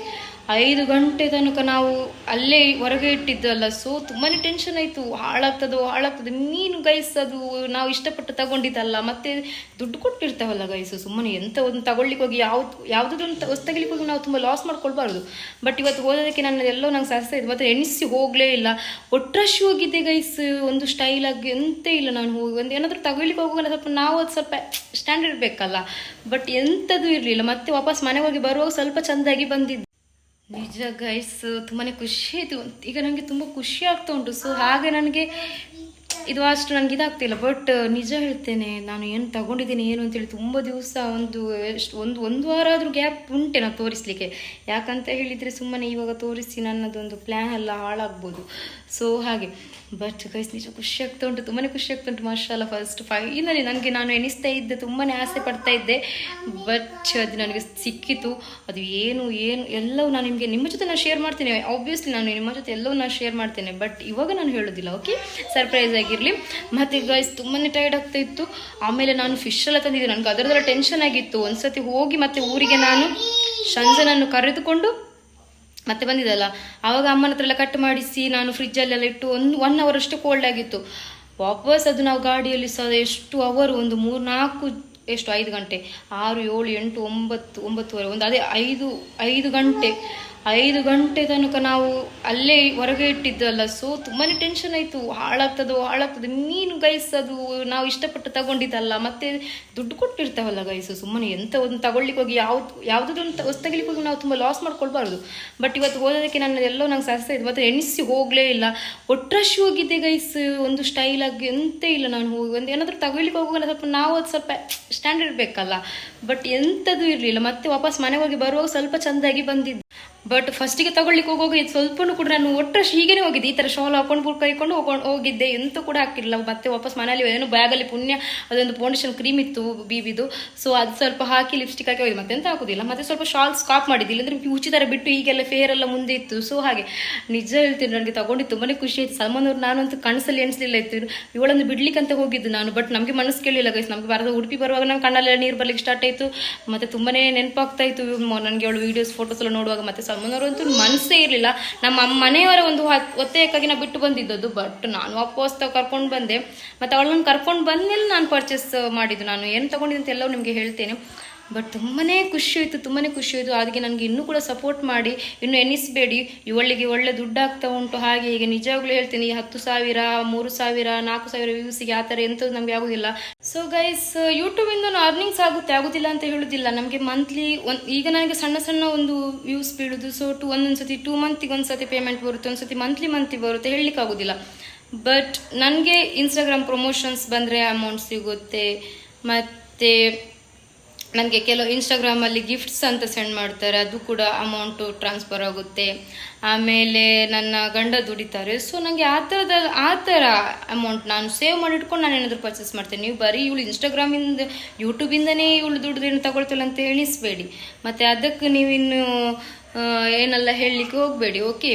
ಐದು ಗಂಟೆ ತನಕ ನಾವು ಅಲ್ಲೇ ಹೊರಗೆ ಇಟ್ಟಿದ್ದಲ್ಲ. ಸೊ ತುಂಬಾ ಟೆನ್ಷನ್ ಆಯಿತು. ಹಾಳಾಗ್ತದೋ, ಹಾಳಾಗ್ತದೆ, ನೀನು ಗೈಸ್ ಅದು ನಾವು ಇಷ್ಟಪಟ್ಟು ತಗೊಂಡಿದ್ದಲ್ಲ. ಮತ್ತೆ ದುಡ್ಡು ಕೊಟ್ಟಿರ್ತಾವಲ್ಲ ಗೈಸು ಸುಮ್ಮನೆ ಎಂತ ಒಂದು ತಗೊಳ್ಳಿಕ್ಕೆ ಹೋಗಿ ಯಾವ್ದು ಯಾವುದೊಂದು ವಸ್ತು ತೆಗಿಲಿಕ್ಕೆ ಹೋಗಿ ನಾವು ತುಂಬ ಲಾಸ್ ಮಾಡ್ಕೊಳ್ಬಾರ್ದು. ಬಟ್ ಇವತ್ತು ಓದೋದಕ್ಕೆ ನನ್ನ ಎಲ್ಲೋ ನಂಗೆ ಸಸ್ಯ ಇದೆ ಮತ್ತೆ ಎಣಿಸಿ ಹೋಗಲೇ ಇಲ್ಲ. ಒಟ್ರಶ್ ಹೋಗಿದ್ದೆ ಗೈಸ್ ಒಂದು ಸ್ಟೈಲ್ ಆಗಿ ಎಂತ ಇಲ್ಲ ನಾನು ಹೋಗಿ. ಒಂದು ಏನಾದರೂ ತಗೊಳ್ಳಿಕ್ಕೆ ಹೋಗುವಾಗ ಸ್ವಲ್ಪ ನಾವು ಅದು ಸ್ವಲ್ಪ ಸ್ಟ್ಯಾಂಡರ್ಡ್ ಬೇಕಲ್ಲ. ಬಟ್ ಎಂಥದ್ದು ಇರಲಿಲ್ಲ. ಮತ್ತೆ ವಾಪಸ್ ಮನೆಗೆ ಹೋಗಿ ಬರುವಾಗ ಸ್ವಲ್ಪ ಚೆಂದಾಗಿ ಬಂದಿದ್ದೆ. ನಿಜ ಗೈಸ್ ತುಂಬಾ ಖುಷಿ ಆಯಿತು. ಈಗ ನನಗೆ ತುಂಬ ಖುಷಿ ಆಗ್ತಾ ಉಂಟು. ಸೊ ಹಾಗೆ ನನಗೆ ಇದು ಅಷ್ಟು ನನಗೆ ಇದಾಗ್ತಿಲ್ಲ ಬಟ್ ನಿಜ ಹೇಳ್ತೇನೆ, ನಾನು ಏನು ತಗೊಂಡಿದ್ದೀನಿ, ಏನು ಅಂತೇಳಿ ತುಂಬ ದಿವಸ ಒಂದು, ಎಷ್ಟು, ಒಂದು ಒಂದು ವಾರ ಆದರೂ ಗ್ಯಾಪ್ ಉಂಟೆ ನಾನು ತೋರಿಸಲಿಕ್ಕೆ. ಯಾಕಂತ ಹೇಳಿದರೆ ಸುಮ್ಮನೆ ಇವಾಗ ತೋರಿಸಿ ನನ್ನದೊಂದು ಪ್ಲ್ಯಾನ್ ಎಲ್ಲ ಹಾಳಾಗ್ಬೋದು. ಸೊ ಹಾಗೆ. ಬಟ್ ಗೈಸ್ ನಿಜ ಖುಷಿ ಆಗ್ತಾ ಉಂಟು. ತುಂಬಾ ಖುಷಿ ಆಗ್ತಾ ಉಂಟು ಮಾರ್ಷಾಲ ಫಸ್ಟ್ ಫೈನಲಿ ನನಗೆ ನಾನು ಎಣಿಸ್ತಾ ಇದ್ದೆ ತುಂಬಾ ಆಸೆ ಪಡ್ತಾ ಇದ್ದೆ. ಬಟ್ ಅದು ನನಗೆ ಸಿಕ್ಕಿತು. ಅದು ಏನು ಏನು, ಎಲ್ಲವೂ ನಾನು ನಿಮಗೆ, ನಿಮ್ಮ ಜೊತೆ ನಾನು ಶೇರ್ ಮಾಡ್ತೀನಿ. ಆಬ್ವಿಯಸ್ಲಿ ನಾನು ನಿಮ್ಮ ಜೊತೆ ಎಲ್ಲವೂ ನಾನು ಶೇರ್ ಮಾಡ್ತೇನೆ. ಬಟ್ ಇವಾಗ ನಾನು ಹೇಳೋದಿಲ್ಲ ಓಕೆ ಸರ್ಪ್ರೈಸ್ ಆಗಿರಲಿ. ಮತ್ತು ಗೈಸ್ ತುಂಬಾ ಟೈರ್ಡ್ ಆಗ್ತಾ ಇತ್ತು. ಆಮೇಲೆ ನಾನು ಫಿಶ್ ಎಲ್ಲ ತಂದಿದ್ದೆ. ನನಗೆ ಅದರದೆಲ್ಲ ಟೆನ್ಷನ್ ಆಗಿತ್ತು. ಒಂದ್ಸತಿ ಹೋಗಿ ಮತ್ತೆ ಊರಿಗೆ ನಾನು ಸಂಜನನ್ನು ಕರೆದುಕೊಂಡು ಮತ್ತೆ ಬಂದಿದ್ದಲ್ಲ ಆವಾಗ ಅಮ್ಮನ ಹತ್ರ ಎಲ್ಲ ಕಟ್ ಮಾಡಿಸಿ ನಾನು ಫ್ರಿಜ್ಜಲ್ಲೆಲ್ಲ ಇಟ್ಟು ಒಂದು ಒನ್ ಅವರ್ ಅಷ್ಟು ಕೋಲ್ಡ್ ಆಗಿತ್ತು. ವಾಪಸ್ ಅದು ನಾವು ಗಾಡಿಯಲ್ಲಿ ಸಹ ಎಷ್ಟು ಅವರು ಒಂದು ಮೂರು ನಾಲ್ಕು ಎಷ್ಟು, ಐದು ಗಂಟೆ. ಆರು, ಏಳು, ಎಂಟು, ಒಂಬತ್ತು, ಒಂಬತ್ತುವರೆ, ಒಂದು ಅದೇ ಐದು ಐದು ಗಂಟೆ. ಐದು ಗಂಟೆ ತನಕ ನಾವು ಅಲ್ಲೇ ಹೊರಗೆ ಇಟ್ಟಿದ್ದಲ್ಲ. ಸೊ ತುಂಬಾ ಟೆನ್ಷನ್ ಆಯಿತು. ಹಾಳಾಗ್ತದೋ, ಹಾಳಾಗ್ತದೆ, ನೀನು ಗೈಸ್ ಅದು ನಾವು ಇಷ್ಟಪಟ್ಟು ತಗೊಂಡಿದ್ದಲ್ಲ. ಮತ್ತೆ ದುಡ್ಡು ಕೊಟ್ಟಿರ್ತಾವಲ್ಲ ಗೈಸು ಸುಮ್ಮನೆ ಎಂತ ಒಂದು ತಗೊಳ್ಳಿಕ್ಕೆ ಹೋಗಿ ಯಾವ್ದು, ಯಾವುದೊಂದು ವಸ್ತು ತೆಗಿಲಿಕ್ಕೆ ಹೋಗಿ ನಾವು ತುಂಬ ಲಾಸ್ ಮಾಡ್ಕೊಳ್ಬಾರ್ದು. ಬಟ್ ಇವತ್ತು ಹೋಗೋದಕ್ಕೆ ನನ್ನ ಎಲ್ಲೋ ನಂಗೆ ಸಸ್ತ ಇದೆ. ಮತ್ತೆ ಎಣಿಸಿ ಹೋಗಲೇ ಇಲ್ಲ. ಒಟ್ರಶ್ ಹೋಗಿದ್ದೆ ಗೈಸ್ ಒಂದು ಸ್ಟೈಲ್ ಆಗಿ ಎಂತ ಇಲ್ಲ ನಾನು ಹೋಗಿ. ಒಂದು ಏನಾದರೂ ತಗೊಳ್ಳಿಕ್ಕೆ ಹೋಗುವಾಗ ಸ್ವಲ್ಪ ನಾವು ಅದು ಸ್ವಲ್ಪ ಸ್ಟ್ಯಾಂಡರ್ಡ್ ಬೇಕಲ್ಲ. ಬಟ್ ಎಂಥದ್ದು ಇರಲಿಲ್ಲ. ಮತ್ತೆ ವಾಪಸ್ ಮನೆಗೆ ಹೋಗಿ ಬರುವಾಗ ಸ್ವಲ್ಪ ಚೆಂದಾಗಿ ಬಂದಿದ್ದೆ. ಬಟ್ ಫಸ್ಟಿಗೆ ತಗೊಳ್ಳಿಕ್ಕೆ ಇದು ಸ್ವಲ್ಪನೂ ಕೂಡ ನಾನು ಒಟ್ಟು ಹೀಗೇನೆ ಹೋಗಿದ್ದೆ. ಈ ಥರ ಶಾಲ್ ಹಾಕೊಂಡು ಬುಕ್ ಕೈಕೊಂಡು ಹೋಗಿದ್ದೆ. ಎಂತೂ ಕೂಡ ಹಾಕಿರಲಿಲ್ಲ. ಮತ್ತೆ ವಾಪಸ್ ಮನೇಲಿ ಏನೋ ಬ್ಯಾಗಲ್ಲಿ ಪುಣ್ಯ, ಅದೊಂದು ಫೌಂಡೇಶನ್ ಕ್ರೀಮ್ ಇತ್ತು ಬೀಬಿದು ಸೊ ಅದು ಸ್ವಲ್ಪ ಹಾಕಿ ಲಿಪ್ಸ್ಟಿಕ್ ಹಾಕಿ ಹೋಗಿದೆ ಮತ್ತೆ ಎಂತ ಹಾಕೋದಿಲ್ಲ. ಮತ್ತೆ ಸ್ವಲ್ಪ ಶಾಲ್ ಸ್ಕಾಪ್ ಮಾಡಿದ್ದಿಲ್ಲ ಇಲ್ಲಂದ್ರೆ ಉಚಿ ಥರ ಬಿಟ್ಟು ಈಗೆಲ್ಲ ಫೇರ್ ಎಲ್ಲ ಮುಂದೆ ಇತ್ತು. ಸೊ ಹಾಗೆ ನಿಜ ಹೇಳ್ತೀನಿ, ನನಗೆ ತಗೊಂಡು ತುಂಬಾನೇ ಖುಷಿ ಆಯ್ತು. ಸಲ್ಮಾನ್ ಅವ್ರು ನಾನಂತೂ ಕನಸಲ್ಲಿ ಎಣಿಸಲಿಲ್ಲ ಇತ್ತು. ಬಿಡ್ಲಿಕ್ಕೆ ಬಿಡ್ಲಿಕ್ಕಂತ ಹೋಗಿದ್ದು ನಾನು. ಬಟ್ ನಮಗೆ ಮನಸ್ಸು ಕೇಳಿಲ್ಲ ಗೈಸ್ ನಮಗೆ ಬರೋದು ಉಡುಪಿ ಬರುವಾಗ ನಮ್ಮ ಕಣ್ಣಲ್ಲೆಲ್ಲ ನೀರು ಬರ್ಲಿಕ್ಕೆ ಸ್ಟಾರ್ಟ್ ಆಯಿತು. ಮತ್ತೆ ತುಂಬಾನೇ ನೆನಪಾಗ್ತಾ ಇತ್ತು. ನನಗೆ ಅವಳು ವೀಡಿಯೋಸ್ ಫೋಟೋಸ್ ಎಲ್ಲ ನೋಡುವಾಗ ಮತ್ತೆ ಅಂತೂ ಮನಸ್ಸೇ ಇರಲಿಲ್ಲ. ನಮ್ಮ ಮನೆಯವರ ಒಂದು ಒತ್ತಾಯಕ್ಕಾಗಿ ನಾವು ಬಿಟ್ಟು ಬಂದಿದ್ದದ್ದು ಬಟ್ ನಾನು ವಾಪಸ್ ಕರ್ಕೊಂಡು ಬಂದೆ. ಮತ್ತು ಅವಳನ್ನು ಕರ್ಕೊಂಡು ಬಂದ್ಮೇಲೆ ನಾನು ಪರ್ಚೇಸ್ ಮಾಡಿದ್ದು. ನಾನು ಏನು ತಗೊಂಡಿದ್ದೆ ಅಂತ ಎಲ್ಲವೂ ನಿಮಗೆ ಹೇಳ್ತೇನೆ. ಬಟ್ ತುಂಬಾ ಖುಷಿ ಆಯಿತು ತುಂಬಾನೇ ಖುಷಿ ಆಯಿತು ಅದಕ್ಕೆ ನನಗೆ ಇನ್ನೂ ಕೂಡ ಸಪೋರ್ಟ್ ಮಾಡಿ, ಇನ್ನು ಎನಿಸಬೇಡಿ. ಇವಳಿಗೆ ಒಳ್ಳೆ ದುಡ್ಡು ಆಗ್ತಾ ಉಂಟು. ಹಾಗೆ ಈಗ ನಿಜವಾಗ್ಲೂ ಹೇಳ್ತೀನಿ ಹತ್ತು ಸಾವಿರ, ಮೂರು ಸಾವಿರ, ನಾಲ್ಕು ಸಾವಿರ ವ್ಯೂಸಿಗೆ ಆ ಥರ ಎಂಥದ್ದು ನಮಗೆ ಆಗೋದಿಲ್ಲ. ಸೊ ಗೈಸ್ ಯೂಟ್ಯೂಬಿಂದ ಅರ್ನಿಂಗ್ಸ್ ಆಗುತ್ತೆ, ಆಗೋದಿಲ್ಲ ಅಂತ ಹೇಳೋದಿಲ್ಲ. ನಮಗೆ ಮಂತ್ಲಿ ಒಂದು, ಈಗ ನನಗೆ ಸಣ್ಣ ಸಣ್ಣ ಒಂದು ವ್ಯೂಸ್ ಬೀಳೋದು. ಸೊ ಟು ಒಂದೊಂದು ಸತಿ ಟೂ ಮಂತಿಗೆ ಒಂದು ಸತಿ ಪೇಮೆಂಟ್ ಬರುತ್ತೆ ಒಂದು ಸತಿ ಮಂತ್ಲಿ ಮಂತ್ಲಿ ಬರುತ್ತೆ. ಹೇಳಲಿಕ್ಕೆ ಆಗೋದಿಲ್ಲ. ಬಟ್ ನನಗೆ ಇನ್ಸ್ಟಾಗ್ರಾಮ್ ಪ್ರಮೋಷನ್ಸ್ ಬಂದರೆ ಅಮೌಂಟ್ ಸಿಗುತ್ತೆ. ಮತ್ತು ನನಗೆ ಕೆಲವು ಇನ್ಸ್ಟಾಗ್ರಾಮಲ್ಲಿ ಗಿಫ್ಟ್ಸ್ ಅಂತ ಸೆಂಡ್ ಮಾಡ್ತಾರೆ, ಅದು ಕೂಡ ಅಮೌಂಟು ಟ್ರಾನ್ಸ್ಫರ್ ಆಗುತ್ತೆ. ಆಮೇಲೆ ನನ್ನ ಗಂಡ ದುಡಿತಾರೆ ಸೊ ನನಗೆ ಆ ಥರದ ಆ ಥರ ಅಮೌಂಟ್ ನಾನು ಸೇವ್ ಮಾಡಿಟ್ಕೊಂಡು ನಾನು ಏನಾದರೂ ಪರ್ಚೇಸ್ ಮಾಡ್ತೇನೆ. ನೀವು ಬರೀ ಇವಳು ಇನ್ಸ್ಟಾಗ್ರಾಮಿಂದ ಯೂಟ್ಯೂಬಿಂದನೇ ಇವಳು ದುಡ್ಡು ಏನು ತಗೊಳ್ತಿಲ್ಲ ಅಂತ ಎಣಿಸ್ಬೇಡಿ. ಮತ್ತು ಅದಕ್ಕೆ ನೀವಿನ್ನು ಏನೆಲ್ಲ ಹೇಳಲಿಕ್ಕೆ ಹೋಗಬೇಡಿ ಓಕೆ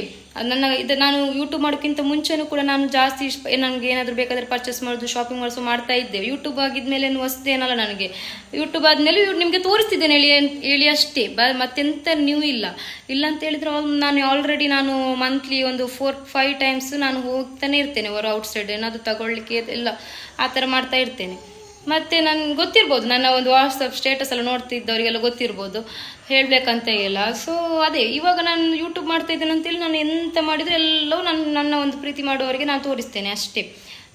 ನನ್ನ ಇದು ನಾನು ಯೂಟ್ಯೂಬ್ ಮಾಡೋಕ್ಕಿಂತ ಮುಂಚೆನೂ ಕೂಡ ನಾನು ಜಾಸ್ತಿ ನನಗೆ ಏನಾದರೂ ಬೇಕಾದರೆ ಪರ್ಚೇಸ್ ಮಾಡೋದು ಶಾಪಿಂಗ್ ಮಾಡಿಸೋ ಮಾಡ್ತಾ ಇದ್ದೆ ಯೂಟ್ಯೂಬ್ ಆಗಿದ್ಮೇಲೆ ಏನು ಹೊಸ್ತೇನಲ್ಲ ನನಗೆ. ಯೂಟ್ಯೂಬ್ ಆದಮೇಲೆ ನಿಮಗೆ ತೋರಿಸ್ತಿದ್ದೇನೆ ಹೇಳಿ ಹೇಳಿ ಅಷ್ಟೇ. ಬ, ಮತ್ತೆಂತ ನ್ಯೂ ಇಲ್ಲ. ಇಲ್ಲ ಅಂತ ಹೇಳಿದ್ರೆ ನಾನು ಆಲ್ರೆಡಿ ನಾನು ಮಂತ್ಲಿ ಒಂದು ಫೋರ್ ಫೈವ್ ಟೈಮ್ಸ್ ನಾನು ಹೋಗ್ತಾನೆ ಇರ್ತೇನೆ. ಹೊರ ಔಟ್ಸೈಡ್ ಏನಾದರೂ ತಗೊಳ್ಳಿಕ್ಕೆ ಎಲ್ಲ ಆ ಥರ ಮಾಡ್ತಾ ಇರ್ತೇನೆ. ಮತ್ತೆ ನನ್ಗೆ ಗೊತ್ತಿರ್ಬೋದು, ನನ್ನ ಒಂದು ವಾಟ್ಸಪ್ ಸ್ಟೇಟಸ್ ಎಲ್ಲ ನೋಡ್ತಿದ್ದವರಿಗೆಲ್ಲ ಗೊತ್ತಿರ್ಬೋದು, ಹೇಳಬೇಕಂತ ಇಲ್ಲ. ಸೊ ಅದೇ, ಇವಾಗ ನಾನು ಯೂಟ್ಯೂಬ್ ಮಾಡ್ತಾ ಇದ್ದೇನೆ ಅಂತೇಳಿ ನಾನು ಎಂತ ಮಾಡಿದ್ರೆ ಎಲ್ಲವೂ ನನ್ನ ನನ್ನ ಒಂದು ಪ್ರೀತಿ ಮಾಡುವವರಿಗೆ ನಾನು ತೋರಿಸ್ತೇನೆ ಅಷ್ಟೇ.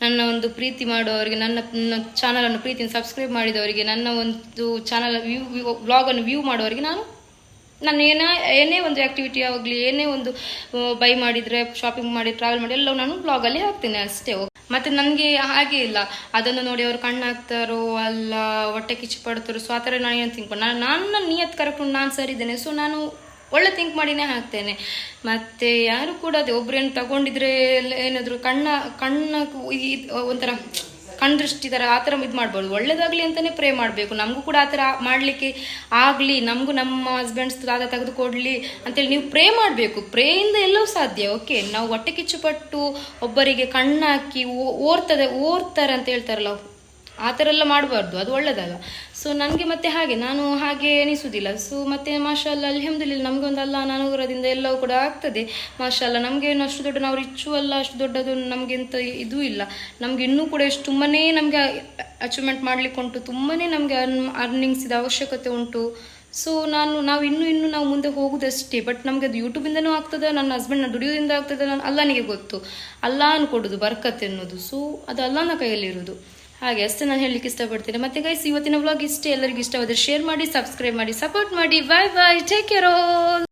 ನನ್ನ ಒಂದು ಪ್ರೀತಿ ಮಾಡುವವರಿಗೆ, ನನ್ನ ಚಾನಲನ್ನು ಪ್ರೀತಿಯನ್ನು ಸಬ್ಸ್ಕ್ರೈಬ್ ಮಾಡಿದವರಿಗೆ, ನನ್ನ ಒಂದು ಚಾನಲ್ ವ್ಯೂ ವ್ಲಾಗನ್ನು ವ್ಯೂ ಮಾಡುವವರಿಗೆ ನಾನು ನಾನು ಏನೇ ಏನೇ ಒಂದು ಆ್ಯಕ್ಟಿವಿಟಿ ಆಗಲಿ, ಏನೇ ಒಂದು ಬೈ ಮಾಡಿದರೆ ಶಾಪಿಂಗ್ ಮಾಡಿ ಟ್ರಾವೆಲ್ ಮಾಡಿ, ಎಲ್ಲವೂ ನಾನು ಬ್ಲಾಗಲ್ಲಿ ಹಾಕ್ತೇನೆ ಅಷ್ಟೇ. ಮತ್ತು ನನಗೆ ಹಾಗೆ ಇಲ್ಲ. ಅದನ್ನು ನೋಡಿ ಅವರು ಕಣ್ಣಾಗ್ತಾರೋ, ಅಲ್ಲ, ಹೊಟ್ಟೆ ಕಿಚ್ಚು ಪಡ್ತಾರೋ, ಸೊ ಆ ಥರ ನಾನು ಏನು ತಿಂಕ್ ನಾನು ನನ್ನ ನಿಯತ್ ಕರೆಕ್ಟ್ ನಾನು ಸರಿದ್ದೇನೆ ಸೊ ನಾನು ಒಳ್ಳೆ ಥಿಂಕ್ ಮಾಡಿನೇ ಹಾಕ್ತೇನೆ. ಮತ್ತು ಯಾರು ಕೂಡ ಅದೇ ಒಬ್ರೇನು ತಗೊಂಡಿದ್ರೆ ಏನಾದರೂ ಕಣ್ಣ ಕಣ್ಣ ಒಂಥರ ಕಣ್ ದೃಷ್ಟಿ ಥರ ಆ ಥರ ಇದು ಮಾಡ್ಬೋದು. ಒಳ್ಳೇದಾಗಲಿ ಅಂತಲೇ ಪ್ರೇ ಮಾಡಬೇಕು. ನಮಗೂ ಕೂಡ ಆ ಥರ ಮಾಡಲಿಕ್ಕೆ ಆಗಲಿ, ನಮಗೂ ನಮ್ಮ ಹಸ್ಬೆಂಡ್ಸ್ ಆದ ತೆಗೆದು ಕೊಡಲಿ ಅಂತೇಳಿ ನೀವು ಪ್ರೇ ಮಾಡಬೇಕು. ಪ್ರೇಯಿಂದ ಎಲ್ಲವೂ ಸಾಧ್ಯ ಓಕೆ ನಾವು ಹೊಟ್ಟೆ ಕಿಚ್ಚುಪಟ್ಟು ಒಬ್ಬರಿಗೆ ಕಣ್ಣಾಕಿ ಓ- ಓರ್ತದೆ, ಓರ್ತಾರೆ ಅಂತ ಹೇಳ್ತಾರಲ್ಲ ಆ ಥರ ಎಲ್ಲ ಮಾಡಬಾರ್ದು, ಅದು ಒಳ್ಳೆಯದಲ್ಲ ಸೊ ನನಗೆ ಮತ್ತೆ ಹಾಗೆ, ನಾನು ಹಾಗೆ ಎನಿಸುವುದಿಲ್ಲ ಸೊ ಮತ್ತೆ ಮಾಷಲ್ಲ ಅಲ್ಹಮ್ದುಲಿಲ್ಲ ನಮಗೊಂದು ಅಲ್ಲ ಅನಾನುಗ್ರಹದಿಂದ ಎಲ್ಲವೂ ಕೂಡ ಆಗ್ತದೆ. ಮಾಷಲ್ಲ ನಮಗೇನು ಅಷ್ಟು ದೊಡ್ಡ ನಾವು ರಿಚ್ಚು ಅಲ್ಲ, ಅಷ್ಟು ದೊಡ್ಡದು ನಮಗೆಂತ ಇದೂ ಇಲ್ಲ. ನಮ್ಗೆ ಇನ್ನೂ ಕೂಡ ಎಷ್ಟು ತುಂಬಾ ನಮಗೆ ಅಚೀವ್ಮೆಂಟ್ ಮಾಡಲಿಕ್ಕೆ ಉಂಟು ತುಂಬಾ ನಮಗೆ ಅರ್ನ್ ಅರ್ನಿಂಗ್ಸಿದ ಅವಶ್ಯಕತೆ ಉಂಟು. ಸೊ ನಾನು, ನಾವು ಇನ್ನೂ ಇನ್ನೂ ನಾವು ಮುಂದೆ ಹೋಗುದಷ್ಟೇ ಬಟ್ ನಮಗೆ ಅದು ಯೂಟ್ಯೂಬಿಂದನೂ ಆಗ್ತದೆ, ನನ್ನ ಹಸ್ಬೆಂಡ್ನ ದುಡಿಯೋದ್ರಿಂದ ಆಗ್ತದೆ ನಾನು ಅಲ್ಲನಿಗೆ ಗೊತ್ತು. ಅಲ್ಲಾನು ಕೊಡೋದು ಬರ್ಕತ್ತೆ ಅನ್ನೋದು ಸೊ ಅದು ಅಲ್ಲನ ಕೈಯಲ್ಲಿರೋದು. ಹಾಗೆ ಅಷ್ಟೇ ನಾನು ಹೇಳಲಿಕ್ಕೆ ಇಷ್ಟಪಡ್ತೀನಿ. ಮತ್ತೆ ಗೈಸ್ ಇವತ್ತಿನ ವ್ಲಾಗ್ ಇಷ್ಟೇ ಎಲ್ಲರಿಗೂ ಇಷ್ಟವಾದರೆ ಶೇರ್ ಮಾಡಿ ಸಬ್ಸ್ಕ್ರೈಬ್ ಮಾಡಿ ಸಪೋರ್ಟ್ ಮಾಡಿ. Bye bye take care all